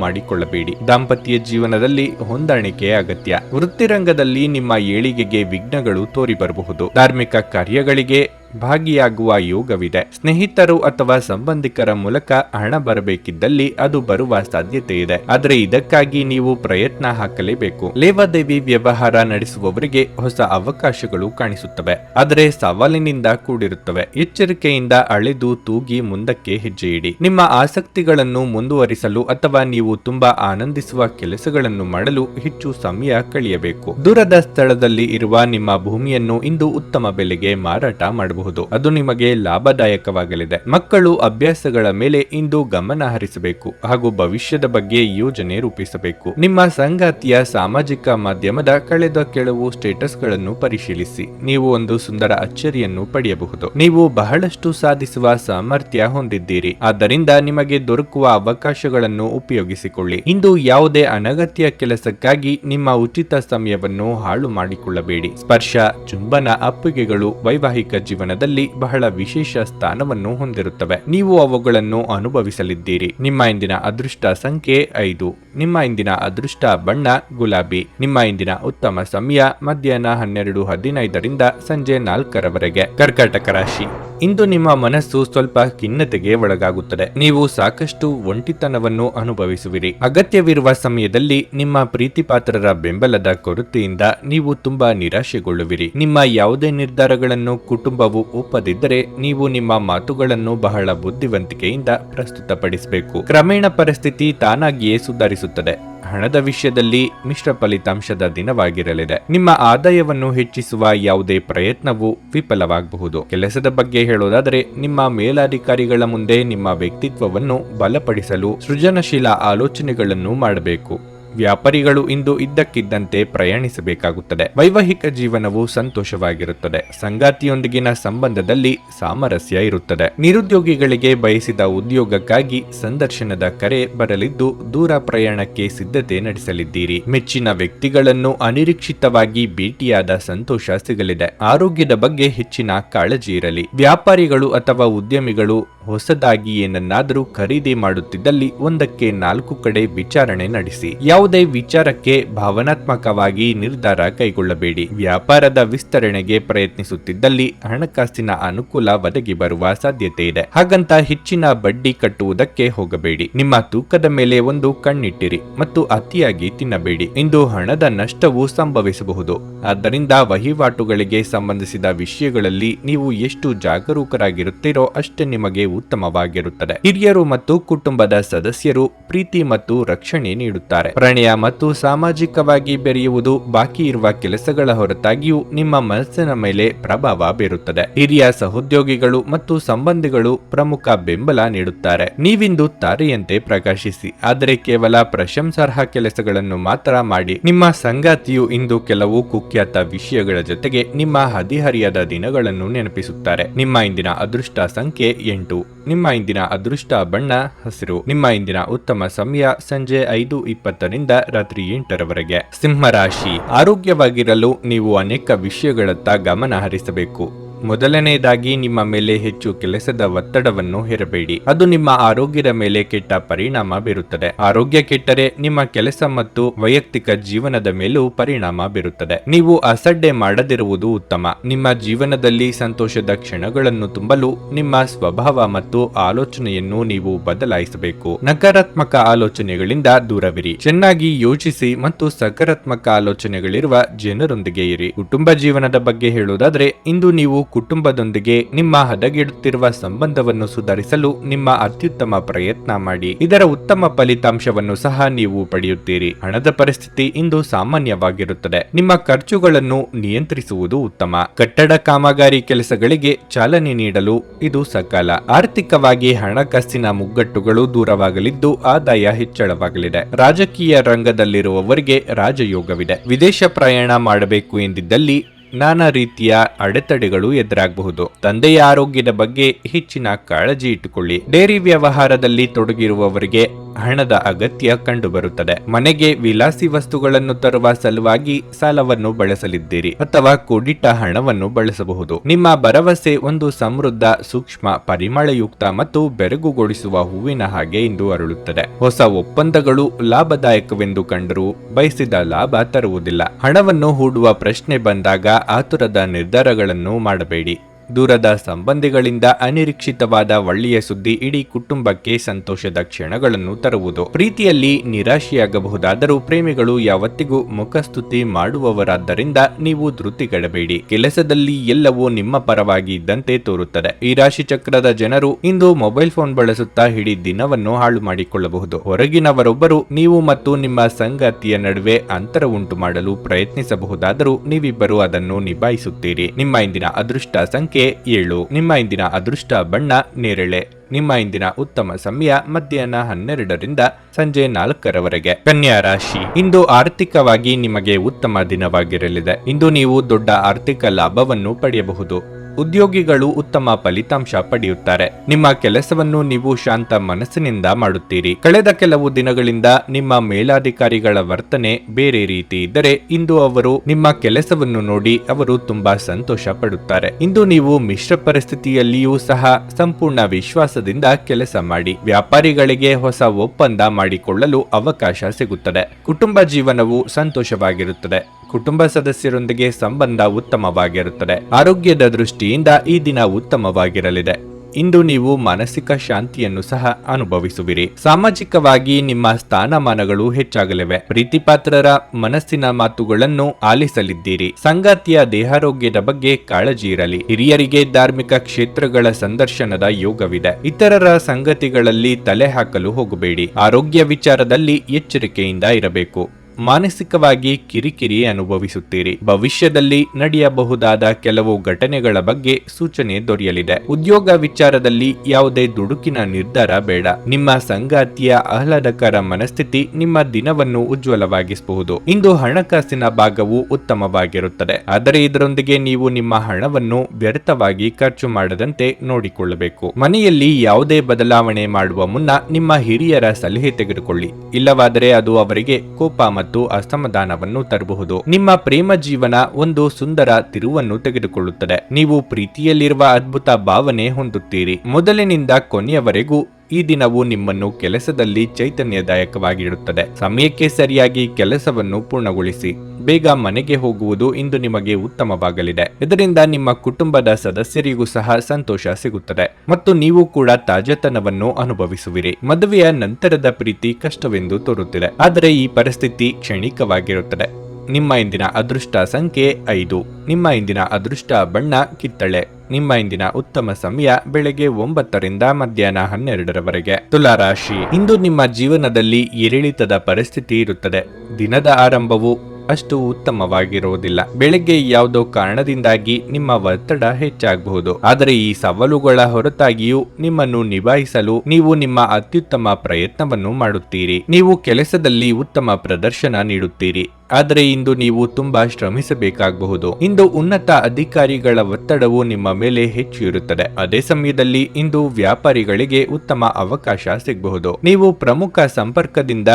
[SPEAKER 1] ಮಾಡಿಕೊಳ್ಳಬೇಡಿ ದಾಂಪತ್ಯ ಜೀವನದಲ್ಲಿ ಹೊಂದಾಣಿಕೆ ಅಗತ್ಯ. ವೃತ್ತಿರಂಗದಲ್ಲಿ ನಿಮ್ಮ ಏಳಿಗೆಗೆ ವಿಘ್ನಗಳು ತೋರಿಬರಬಹುದು. ಧಾರ್ಮಿಕ ಕಾರ್ಯಗಳಿಗೆ ಭಾಗಿಯಾಗುವ ಯೋಗವಿದೆ. ಸ್ನೇಹಿತರು ಅಥವಾ ಸಂಬಂಧಿಕರ ಮೂಲಕ ಹಣ ಬರಬೇಕಿದ್ದಲ್ಲಿ ಅದು ಬರುವ ಸಾಧ್ಯತೆ ಇದೆ ಆದರೆ ಇದಕ್ಕಾಗಿ ನೀವು ಪ್ರಯತ್ನ ಹಾಕಲೇಬೇಕು. ಲೇವಾದೇವಿ ವ್ಯವಹಾರ ನಡೆಸುವವರಿಗೆ ಹೊಸ ಅವಕಾಶಗಳು ಕಾಣಿಸುತ್ತವೆ. ಆದರೆ ಸವಾಲಿನಿಂದ ಕೂಡಿರುತ್ತವೆ. ಎಚ್ಚರಿಕೆಯಿಂದ ಅಳೆದು ತೂಗಿ ಮುಂದಕ್ಕೆ ಹೆಜ್ಜೆ ಇಡಿ. ನಿಮ್ಮ ಆಸಕ್ತಿಗಳನ್ನು ಮುಂದುವರಿಸಲು ಅಥವಾ ನೀವು ತುಂಬಾ ಆನಂದಿಸುವ ಕೆಲಸಗಳನ್ನು ಮಾಡಲು ಹೆಚ್ಚು ಸಮಯ ಕಳೆಯಬೇಕು. ದೂರದ ಸ್ಥಳದಲ್ಲಿ ಇರುವ ನಿಮ್ಮ ಭೂಮಿಯನ್ನು ಇಂದು ಉತ್ತಮ ಬೆಲೆಗೆ ಮಾರಾಟ ಮಾಡಬಹುದು. ಅದು ನಿಮಗೆ ಲಾಭದಾಯಕವಾಗಲಿದೆ. ಮಕ್ಕಳು ಅಭ್ಯಾಸಗಳ ಮೇಲೆ ಇಂದು ಗಮನ ಹರಿಸಬೇಕು ಹಾಗೂ ಭವಿಷ್ಯದ ಬಗ್ಗೆ ಯೋಜನೆ ರೂಪಿಸಬೇಕು. ನಿಮ್ಮ ಸಂಗಾತಿಯ ಸಾಮಾಜಿಕ ಮಾಧ್ಯಮದ ಕಳೆದ ಕೆಲವು ಸ್ಟೇಟಸ್ಗಳನ್ನು ಪರಿಶೀಲಿಸಿ. ನೀವು ಒಂದು ಸುಂದರ ಅಚ್ಚರಿಯನ್ನು ಪಡೆಯಬಹುದು. ನೀವು ಬಹಳಷ್ಟು ಸಾಧಿಸುವ ಸಾಮರ್ಥ್ಯ ಹೊಂದಿದ್ದೀರಿ. ಆದ್ದರಿಂದ ನಿಮಗೆ ದೊರಕುವ ಅವಕಾಶಗಳನ್ನು ಉಪಯೋಗಿಸಿಕೊಳ್ಳಿ. ಇಂದು ಯಾವುದೇ ಅನಗತ್ಯ ಕೆಲಸಕ್ಕಾಗಿ ನಿಮ್ಮ ಉಚಿತ ಸಮಯವನ್ನು ಹಾಳು ಮಾಡಿಕೊಳ್ಳಬೇಡಿ. ಸ್ಪರ್ಶ, ಚುಂಬನ ಅಪ್ಪಿಗೆಗಳು ವೈವಾಹಿಕ ಜೀವನದಲ್ಲಿ ಬಹಳ ವಿಶೇಷ ಸ್ಥಾನವನ್ನು ಹೊಂದಿರುತ್ತವೆ. ನೀವು ಅವುಗಳನ್ನು ಅನುಭವಿಸಲಿದ್ದೀರಿ. ನಿಮ್ಮ ಇಂದಿನ ಅದೃಷ್ಟ ಸಂಖ್ಯೆ ಐದು. ನಿಮ್ಮ ಇಂದಿನ ಅದೃಷ್ಟ ಬಣ್ಣ ಗುಲಾಬಿ. ನಿಮ್ಮ ಇಂದಿನ ಉತ್ತಮ ಸಮಯ ಮಧ್ಯಾಹ್ನ ಹನ್ನೆರಡು ಹದಿನೈದರಿಂದ ಸಂಜೆ ನಾಲ್ಕರವರೆಗೆ. ಕರ್ಕಾಟಕ ರಾಶಿ. ಇಂದು ನಿಮ್ಮ ಮನಸ್ಸು ಸ್ವಲ್ಪ ಖಿನ್ನತೆಗೆ ಒಳಗಾಗುತ್ತದೆ. ನೀವು ಸಾಕಷ್ಟು ಒಂಟಿತನವನ್ನು ಅನುಭವಿಸುವಿರಿ. ಅಗತ್ಯವಿರುವ ಸಮಯದಲ್ಲಿ ನಿಮ್ಮ ಪ್ರೀತಿಪಾತ್ರರ ಬೆಂಬಲದ ಕೊರತೆಯಿಂದ ನೀವು ತುಂಬಾ ನಿರಾಶೆಗೊಳ್ಳುವಿರಿ. ನಿಮ್ಮ ಯಾವುದೇ ನಿರ್ಧಾರಗಳನ್ನು ಕುಟುಂಬವು ಒಪ್ಪದಿದ್ದರೆ ನೀವು ನಿಮ್ಮ ಮಾತುಗಳನ್ನು ಬಹಳ ಬುದ್ಧಿವಂತಿಕೆಯಿಂದ ಪ್ರಸ್ತುತಪಡಿಸಬೇಕು. ಕ್ರಮೇಣ ಪರಿಸ್ಥಿತಿ ತಾನಾಗಿಯೇ ಸುಧಾರಿಸುತ್ತದೆ. ಹಣದ ವಿಷಯದಲ್ಲಿ ಮಿಶ್ರ ಫಲಿತಾಂಶದ ದಿನವಾಗಿರಲಿದೆ. ನಿಮ್ಮ ಆದಾಯವನ್ನು ಹೆಚ್ಚಿಸುವ ಯಾವುದೇ ಪ್ರಯತ್ನವು ವಿಫಲವಾಗಬಹುದು. ಕೆಲಸದ ಬಗ್ಗೆ ಹೇಳೋದಾದರೆ, ನಿಮ್ಮ ಮೇಲಾಧಿಕಾರಿಗಳ ಮುಂದೆ ನಿಮ್ಮ ವ್ಯಕ್ತಿತ್ವವನ್ನು ಬಲಪಡಿಸಲು ಸೃಜನಶೀಲ ಆಲೋಚನೆಗಳನ್ನು ಮಾಡಬೇಕು. ವ್ಯಾಪಾರಿಗಳು ಇಂದು ಇದ್ದಕ್ಕಿದ್ದಂತೆ ಪ್ರಯಾಣಿಸಬೇಕಾಗುತ್ತದೆ. ವೈವಾಹಿಕ ಜೀವನವು ಸಂತೋಷವಾಗಿರುತ್ತದೆ. ಸಂಗಾತಿಯೊಂದಿಗಿನ ಸಂಬಂಧದಲ್ಲಿ ಸಾಮರಸ್ಯ ಇರುತ್ತದೆ. ನಿರುದ್ಯೋಗಿಗಳಿಗೆ ಬಯಸಿದ ಉದ್ಯೋಗಕ್ಕಾಗಿ ಸಂದರ್ಶನದ ಕರೆ ಬರಲಿದ್ದು ದೂರ ಪ್ರಯಾಣಕ್ಕೆ ಸಿದ್ಧತೆ ನಡೆಸಲಿದ್ದೀರಿ. ಮೆಚ್ಚಿನ ವ್ಯಕ್ತಿಗಳನ್ನು ಅನಿರೀಕ್ಷಿತವಾಗಿ ಭೇಟಿಯಾದ ಸಂತೋಷ ಸಿಗಲಿದೆ. ಆರೋಗ್ಯದ ಬಗ್ಗೆ ಹೆಚ್ಚಿನ ಕಾಳಜಿ ಇರಲಿ. ವ್ಯಾಪಾರಿಗಳು ಅಥವಾ ಉದ್ಯಮಿಗಳು ಹೊಸದಾಗಿ ಏನನ್ನಾದರೂ ಖರೀದಿ ಮಾಡುತ್ತಿದ್ದಲ್ಲಿ ಒಂದಕ್ಕೆ ನಾಲ್ಕು ಕಡೆ ವಿಚಾರಣೆ ನಡೆಸಿ. ಯಾವುದೇ ವಿಚಾರಕ್ಕೆ ಭಾವನಾತ್ಮಕವಾಗಿ ನಿರ್ಧಾರ ಕೈಗೊಳ್ಳಬೇಡಿ. ವ್ಯಾಪಾರದ ವಿಸ್ತರಣೆಗೆ ಪ್ರಯತ್ನಿಸುತ್ತಿದ್ದಲ್ಲಿ ಹಣಕಾಸಿನ ಅನುಕೂಲ ಒದಗಿ ಬರುವ ಸಾಧ್ಯತೆ ಇದೆ. ಹಾಗಂತ ಹೆಚ್ಚಿನ ಬಡ್ಡಿ ಕಟ್ಟುವುದಕ್ಕೆ ಹೋಗಬೇಡಿ. ನಿಮ್ಮ ತೂಕದ ಮೇಲೆ ಒಂದು ಕಣ್ಣಿಟ್ಟಿರಿ ಮತ್ತು ಅತಿಯಾಗಿ ತಿನ್ನಬೇಡಿ. ಇಂದು ಹಣದ ನಷ್ಟವು ಸಂಭವಿಸಬಹುದು. ಆದ್ದರಿಂದ ವಹಿವಾಟುಗಳಿಗೆ ಸಂಬಂಧಿಸಿದ ವಿಷಯಗಳಲ್ಲಿ ನೀವು ಎಷ್ಟು ಜಾಗರೂಕರಾಗಿರುತ್ತೀರೋ ಅಷ್ಟೇ ನಿಮಗೆ ಉತ್ತಮವಾಗಿರುತ್ತದೆ. ಹಿರಿಯರು ಮತ್ತು ಕುಟುಂಬದ ಸದಸ್ಯರು ಪ್ರೀತಿ ಮತ್ತು ರಕ್ಷಣೆ ನೀಡುತ್ತಾರೆ. ಪ್ರಣಯ ಮತ್ತು ಸಾಮಾಜಿಕವಾಗಿ ಬೆರೆಯುವುದು ಬಾಕಿ ಇರುವ ಕೆಲಸಗಳ ಹೊರತಾಗಿಯೂ ನಿಮ್ಮ ಮನಸ್ಸಿನ ಮೇಲೆ ಪ್ರಭಾವ ಬೀರುತ್ತದೆ. ಹಿರಿಯ ಸಹೋದ್ಯೋಗಿಗಳು ಮತ್ತು ಸಂಬಂಧಿಗಳು ಪ್ರಮುಖ ಬೆಂಬಲ ನೀಡುತ್ತಾರೆ. ನೀವಿಂದು ತಾರೆಯಂತೆ ಪ್ರಕಾಶಿಸಿ, ಆದರೆ ಕೇವಲ ಪ್ರಶಂಸಾರ್ಹ ಕೆಲಸಗಳನ್ನು ಮಾತ್ರ ಮಾಡಿ. ನಿಮ್ಮ ಸಂಗಾತಿಯು ಇಂದು ಕೆಲವು ಕುಖ್ಯಾತ ವಿಷಯಗಳ ಜೊತೆಗೆ ನಿಮ್ಮ ಹದಿಹರಿಯದ ದಿನಗಳನ್ನು ನೆನಪಿಸುತ್ತಾರೆ. ನಿಮ್ಮ ಇಂದಿನ ಅದೃಷ್ಟ ಸಂಖ್ಯೆ ಎಂಟು. ನಿಮ್ಮ ಇಂದಿನ ಅದೃಷ್ಟ ಬಣ್ಣ ಹಸಿರು. ನಿಮ್ಮ ಇಂದಿನ ಉತ್ತಮ ಸಮಯ ಸಂಜೆ ಐದು ಇಪ್ಪತ್ತರಿಂದ ರಾತ್ರಿ ಎಂಟರವರೆಗೆ. ಸಿಂಹರಾಶಿ. ಆರೋಗ್ಯವಾಗಿರಲು ನೀವು ಅನೇಕ ವಿಷಯಗಳತ್ತ ಗಮನ ಹರಿಸಬೇಕು. ಮೊದಲನೆಯದಾಗಿ ನಿಮ್ಮ ಮೇಲೆ ಹೆಚ್ಚು ಕೆಲಸದ ಒತ್ತಡವನ್ನು ಹೇರಬೇಡಿ. ಅದು ನಿಮ್ಮ ಆರೋಗ್ಯದ ಮೇಲೆ ಕೆಟ್ಟ ಪರಿಣಾಮ ಬೀರುತ್ತದೆ. ಆರೋಗ್ಯ ಕೆಟ್ಟರೆ ನಿಮ್ಮ ಕೆಲಸ ಮತ್ತು ವೈಯಕ್ತಿಕ ಜೀವನದ ಮೇಲೂ ಪರಿಣಾಮ ಬೀರುತ್ತದೆ. ನೀವು ಅಸಡ್ಡೆ ಮಾಡದಿರುವುದು ಉತ್ತಮ. ನಿಮ್ಮ ಜೀವನದಲ್ಲಿ ಸಂತೋಷದ ಕ್ಷಣಗಳನ್ನು ತುಂಬಲು ನಿಮ್ಮ ಸ್ವಭಾವ ಮತ್ತು ಆಲೋಚನೆಯನ್ನು ನೀವು ಬದಲಾಯಿಸಬೇಕು. ನಕಾರಾತ್ಮಕ ಆಲೋಚನೆಗಳಿಂದ ದೂರವಿರಿ. ಚೆನ್ನಾಗಿ ಯೋಚಿಸಿ ಮತ್ತು ಸಕಾರಾತ್ಮಕ ಆಲೋಚನೆಗಳಿರುವ ಜನರೊಂದಿಗೆ ಇರಿ. ಕುಟುಂಬ ಜೀವನದ ಬಗ್ಗೆ ಹೇಳುವುದಾದ್ರೆ, ಇಂದು ನೀವು ಕುಟುಂಬದೊಂದಿಗೆ ನಿಮ್ಮ ಹದಗೆಡುತ್ತಿರುವ ಸಂಬಂಧವನ್ನು ಸುಧಾರಿಸಲು ನಿಮ್ಮ ಅತ್ಯುತ್ತಮ ಪ್ರಯತ್ನ ಮಾಡಿ. ಇದರ ಉತ್ತಮ ಫಲಿತಾಂಶವನ್ನು ಸಹ ನೀವು ಪಡೆಯುತ್ತೀರಿ. ಹಣದ ಪರಿಸ್ಥಿತಿ ಇಂದು ಸಾಮಾನ್ಯವಾಗಿರುತ್ತದೆ. ನಿಮ್ಮ ಖರ್ಚುಗಳನ್ನು ನಿಯಂತ್ರಿಸುವುದು ಉತ್ತಮ. ಕಟ್ಟಡ ಕಾಮಗಾರಿ ಕೆಲಸಗಳಿಗೆ ಚಾಲನೆ ನೀಡಲು ಇದು ಸಕಾಲ. ಆರ್ಥಿಕವಾಗಿ ಹಣಕಾಸಿನ ಮುಗ್ಗಟ್ಟುಗಳು ದೂರವಾಗಲಿದ್ದು ಆದಾಯ ಹೆಚ್ಚಳವಾಗಲಿದೆ. ರಾಜಕೀಯ ರಂಗದಲ್ಲಿರುವವರಿಗೆ ರಾಜಯೋಗವಿದೆ. ವಿದೇಶ ಪ್ರಯಾಣ ಮಾಡಬೇಕು ಎಂದಿದ್ದಲ್ಲಿ ನಾನಾ ರೀತಿಯ ಅಡೆತಡೆಗಳು ಎದುರಾಗಬಹುದು. ತಂದೆಯ ಆರೋಗ್ಯದ ಬಗ್ಗೆ ಹೆಚ್ಚಿನ ಕಾಳಜಿ ಇಟ್ಟುಕೊಳ್ಳಿ. ಡೇರಿ ವ್ಯವಹಾರದಲ್ಲಿ ತೊಡಗಿರುವವರಿಗೆ ಹಣದ ಅಗತ್ಯ ಕಂಡುಬರುತ್ತದೆ. ಮನೆಗೆ ವಿಲಾಸಿ ವಸ್ತುಗಳನ್ನು ತರುವ ಸಲುವಾಗಿ ಸಾಲವನ್ನು ಬಳಸಲಿದ್ದೀರಿ ಅಥವಾ ಕೂಡಿಟ್ಟ ಹಣವನ್ನು ಬಳಸಬಹುದು. ನಿಮ್ಮ ಭರವಸೆ ಒಂದು ಸಮೃದ್ಧ, ಸೂಕ್ಷ್ಮ, ಪರಿಮಳಯುಕ್ತ ಮತ್ತು ಬೆರಗುಗೊಳಿಸುವ ಹೂವಿನ ಹಾಗೆ ಇಂದು ಅರಳುತ್ತದೆ. ಹೊಸ ಒಪ್ಪಂದಗಳು ಲಾಭದಾಯಕವೆಂದು ಕಂಡರೂ ಬಯಸಿದ ಲಾಭ ತರುವುದಿಲ್ಲ. ಹಣವನ್ನು ಹೂಡುವ ಪ್ರಶ್ನೆ ಬಂದಾಗ ಆತುರದ ನಿರ್ಧಾರಗಳನ್ನು ಮಾಡಬೇಡಿ. ದೂರದ ಸಂಬಂಧಿಗಳಿಂದ ಅನಿರೀಕ್ಷಿತವಾದ ಒಳ್ಳೆಯ ಸುದ್ದಿ ಇಡೀ ಕುಟುಂಬಕ್ಕೆ ಸಂತೋಷದ ಕ್ಷಣಗಳನ್ನು ತರುವುದು. ಪ್ರೀತಿಯಲ್ಲಿ ನಿರಾಶೆಯಾಗಬಹುದಾದರೂ ಪ್ರೇಮಿಗಳು ಯಾವತ್ತಿಗೂ ಮುಖಸ್ತುತಿ ಮಾಡುವವರಾದ್ದರಿಂದ ನೀವು ಧೃತಿಗೆಡಬೇಡಿ. ಕೆಲಸದಲ್ಲಿ ಎಲ್ಲವೂ ನಿಮ್ಮ ಪರವಾಗಿ ಇದ್ದಂತೆ ತೋರುತ್ತದೆ. ಈ ರಾಶಿ ಚಕ್ರದ ಜನರು ಇಂದು ಮೊಬೈಲ್ ಫೋನ್ ಬಳಸುತ್ತಾ ಇಡೀ ದಿನವನ್ನು ಹಾಳು ಮಾಡಿಕೊಳ್ಳಬಹುದು. ಹೊರಗಿನವರೊಬ್ಬರು ನೀವು ಮತ್ತು ನಿಮ್ಮ ಸಂಗಾತಿಯ ನಡುವೆ ಅಂತರ ಉಂಟು ಮಾಡಲು ಪ್ರಯತ್ನಿಸಬಹುದಾದರೂ ನೀವಿಬ್ಬರು ಅದನ್ನು ನಿಭಾಯಿಸುತ್ತೀರಿ. ನಿಮ್ಮ ಇಂದಿನ ಅದೃಷ್ಟ ಸಂಖ್ಯೆ ಏಳು. ನಿಮ್ಮ ಇಂದಿನ ಅದೃಷ್ಟ ಬಣ್ಣ ನೇರಳೆ. ನಿಮ್ಮ ಇಂದಿನ ಉತ್ತಮ ಸಮಯ ಮಧ್ಯಾಹ್ನ ಹನ್ನೆರಡರಿಂದ ಸಂಜೆ ನಾಲ್ಕರವರೆಗೆ. ಕನ್ಯಾ ರಾಶಿ. ಇಂದು ಆರ್ಥಿಕವಾಗಿ ನಿಮಗೆ ಉತ್ತಮ ದಿನವಾಗಿರಲಿದೆ. ಇಂದು ನೀವು ದೊಡ್ಡ ಆರ್ಥಿಕ ಲಾಭವನ್ನು ಪಡೆಯಬಹುದು. ಉದ್ಯೋಗಿಗಳು ಉತ್ತಮ ಫಲಿತಾಂಶ ಪಡೆಯುತ್ತಾರೆ. ನಿಮ್ಮ ಕೆಲಸವನ್ನು ನೀವು ಶಾಂತ ಮನಸ್ಸಿನಿಂದ ಮಾಡುತ್ತೀರಿ. ಕಳೆದ ಕೆಲವು ದಿನಗಳಿಂದ ನಿಮ್ಮ ಮೇಲಾಧಿಕಾರಿಗಳ ವರ್ತನೆ ಬೇರೆ ರೀತಿ ಇದ್ದರೆ, ಇಂದು ಅವರು ನಿಮ್ಮ ಕೆಲಸವನ್ನು ನೋಡಿ ಅವರು ತುಂಬಾ ಸಂತೋಷ ಪಡುತ್ತಾರೆ. ಇಂದು ನೀವು ಮಿಶ್ರ ಪರಿಸ್ಥಿತಿಯಲ್ಲಿಯೂ ಸಹ ಸಂಪೂರ್ಣ ವಿಶ್ವಾಸದಿಂದ ಕೆಲಸ ಮಾಡಿ. ವ್ಯಾಪಾರಿಗಳಿಗೆ ಹೊಸ ಒಪ್ಪಂದ ಮಾಡಿಕೊಳ್ಳಲು ಅವಕಾಶ ಸಿಗುತ್ತದೆ. ಕುಟುಂಬ ಜೀವನವು ಸಂತೋಷವಾಗಿರುತ್ತದೆ. ಕುಟುಂಬ ಸದಸ್ಯರೊಂದಿಗೆ ಸಂಬಂಧ ಉತ್ತಮವಾಗಿರುತ್ತದೆ. ಆರೋಗ್ಯದ ದೃಷ್ಟಿಯಿಂದ ಈ ದಿನ ಉತ್ತಮವಾಗಿರಲಿದೆ. ಇಂದು ನೀವು ಮಾನಸಿಕ ಶಾಂತಿಯನ್ನು ಸಹ ಅನುಭವಿಸುವಿರಿ. ಸಾಮಾಜಿಕವಾಗಿ ನಿಮ್ಮ ಸ್ಥಾನಮಾನಗಳು ಹೆಚ್ಚಾಗಲಿವೆ. ಪ್ರೀತಿಪಾತ್ರರ ಮನಸ್ಸಿನ ಮಾತುಗಳನ್ನು ಆಲಿಸಲಿದ್ದೀರಿ. ಸಂಗಾತಿಯ ದೇಹಾರೋಗ್ಯದ ಬಗ್ಗೆ ಕಾಳಜಿ ಇರಲಿ. ಹಿರಿಯರಿಗೆ ಧಾರ್ಮಿಕ ಕ್ಷೇತ್ರಗಳ ಸಂದರ್ಶನದ ಯೋಗವಿದೆ. ಇತರರ ಸಂಗತಿಗಳಲ್ಲಿ ತಲೆ ಹಾಕಲು ಹೋಗಬೇಡಿ. ಆರೋಗ್ಯ ವಿಚಾರದಲ್ಲಿ ಎಚ್ಚರಿಕೆಯಿಂದ ಇರಬೇಕು. ಮಾನಸಿಕವಾಗಿ ಕಿರಿಕಿರಿ ಅನುಭವಿಸುತ್ತೀರಿ. ಭವಿಷ್ಯದಲ್ಲಿ ನಡೆಯಬಹುದಾದ ಕೆಲವು ಘಟನೆಗಳ ಬಗ್ಗೆ ಸೂಚನೆ ದೊರೆಯಲಿದೆ. ಉದ್ಯೋಗ ವಿಚಾರದಲ್ಲಿ ಯಾವುದೇ ದುಡುಕಿನ ನಿರ್ಧಾರ ಬೇಡ. ನಿಮ್ಮ ಸಂಗಾತಿಯ ಆಹ್ಲಾದಕರ ಮನಸ್ಥಿತಿ ನಿಮ್ಮ ದಿನವನ್ನು ಉಜ್ವಲವಾಗಿಸಬಹುದು. ಇಂದು ಹಣಕಾಸಿನ ಭಾಗವು ಉತ್ತಮವಾಗಿರುತ್ತದೆ. ಆದರೆ ಇದರೊಂದಿಗೆ ನೀವು ನಿಮ್ಮ ಹಣವನ್ನು ವ್ಯರ್ಥವಾಗಿ ಖರ್ಚು ಮಾಡದಂತೆ ನೋಡಿಕೊಳ್ಳಬೇಕು. ಮನೆಯಲ್ಲಿ ಯಾವುದೇ ಬದಲಾವಣೆ ಮಾಡುವ ಮುನ್ನ ನಿಮ್ಮ ಹಿರಿಯರ ಸಲಹೆ ತೆಗೆದುಕೊಳ್ಳಿ. ಇಲ್ಲವಾದರೆ ಅದು ಅವರಿಗೆ ಕೋಪ ಮತ್ತು ಅಸಮಾಧಾನವನ್ನು ತರಬಹುದು. ನಿಮ್ಮ ಪ್ರೇಮ ಜೀವನ ಒಂದು ಸುಂದರ ತಿರುವನ್ನು ತೆಗೆದುಕೊಳ್ಳುತ್ತದೆ. ನೀವು ಪ್ರೀತಿಯಲ್ಲಿರುವ ಅದ್ಭುತ ಭಾವನೆ ಹೊಂದುತ್ತೀರಿ. ಮೊದಲಿನಿಂದ ಕೊನೆಯವರೆಗೂ ಈ ದಿನವು ನಿಮ್ಮನ್ನು ಕೆಲಸದಲ್ಲಿ ಚೈತನ್ಯದಾಯಕವಾಗಿಡುತ್ತದೆ. ಸಮಯಕ್ಕೆ ಸರಿಯಾಗಿ ಕೆಲಸವನ್ನು ಪೂರ್ಣಗೊಳಿಸಿ. ಬೇಗ ಮನೆಗೆ ಹೋಗುವುದು ಇಂದು ನಿಮಗೆ ಉತ್ತಮವಾಗಲಿದೆ. ಇದರಿಂದ ನಿಮ್ಮ ಕುಟುಂಬದ ಸದಸ್ಯರಿಗೂ ಸಹ ಸಂತೋಷ ಸಿಗುತ್ತದೆ. ಮತ್ತು ನೀವು ಕೂಡ ತಾಜಾತನವನ್ನು ಅನುಭವಿಸುವಿರಿ. ಮದುವೆಯ ನಂತರದ ಪ್ರೀತಿ ಕಷ್ಟವೆಂದು ತೋರುತ್ತಿದೆ. ಆದರೆ ಈ ಪರಿಸ್ಥಿತಿ ಕ್ಷಣಿಕವಾಗಿರುತ್ತದೆ. ನಿಮ್ಮ ಇಂದಿನ ಅದೃಷ್ಟ ಸಂಖ್ಯೆ ಐದು. ನಿಮ್ಮ ಇಂದಿನ ಅದೃಷ್ಟ ಬಣ್ಣ ಕಿತ್ತಳೆ. ನಿಮ್ಮ ಇಂದಿನ ಉತ್ತಮ ಸಮಯ ಬೆಳಗ್ಗೆ ಒಂಬತ್ತರಿಂದ ಮಧ್ಯಾಹ್ನ ಹನ್ನೆರಡರವರೆಗೆ. ತುಲಾರಾಶಿ. ಇಂದು ನಿಮ್ಮ ಜೀವನದಲ್ಲಿ ಏರಿಳಿತದ ಪರಿಸ್ಥಿತಿ ಇರುತ್ತದೆ. ದಿನದ ಆರಂಭವು ಅಷ್ಟು ಉತ್ತಮವಾಗಿರುವುದಿಲ್ಲ. ಬೆಳಗ್ಗೆ ಯಾವುದೋ ಕಾರಣದಿಂದಾಗಿ ನಿಮ್ಮ ಒತ್ತಡ ಹೆಚ್ಚಾಗಬಹುದು. ಆದರೆ ಈ ಸವಾಲುಗಳ ಹೊರತಾಗಿಯೂ ನಿಮ್ಮನ್ನು ನಿಭಾಯಿಸಲು ನೀವು ನಿಮ್ಮ ಅತ್ಯುತ್ತಮ ಪ್ರಯತ್ನವನ್ನು ಮಾಡುತ್ತೀರಿ. ನೀವು ಕೆಲಸದಲ್ಲಿ ಉತ್ತಮ ಪ್ರದರ್ಶನ ನೀಡುತ್ತೀರಿ. ಆದರೆ ಇಂದು ನೀವು ತುಂಬಾ ಶ್ರಮಿಸಬೇಕಾಗಬಹುದು. ಇಂದು ಉನ್ನತ ಅಧಿಕಾರಿಗಳ ಒತ್ತಡವು ನಿಮ್ಮ ಮೇಲೆ ಹೆಚ್ಚು ಇರುತ್ತದೆ ಅದೇ ಸಮಯದಲ್ಲಿ ಇಂದು ವ್ಯಾಪಾರಿಗಳಿಗೆ ಉತ್ತಮ ಅವಕಾಶ ಸಿಗಬಹುದು. ನೀವು ಪ್ರಮುಖ ಸಂಪರ್ಕದಿಂದ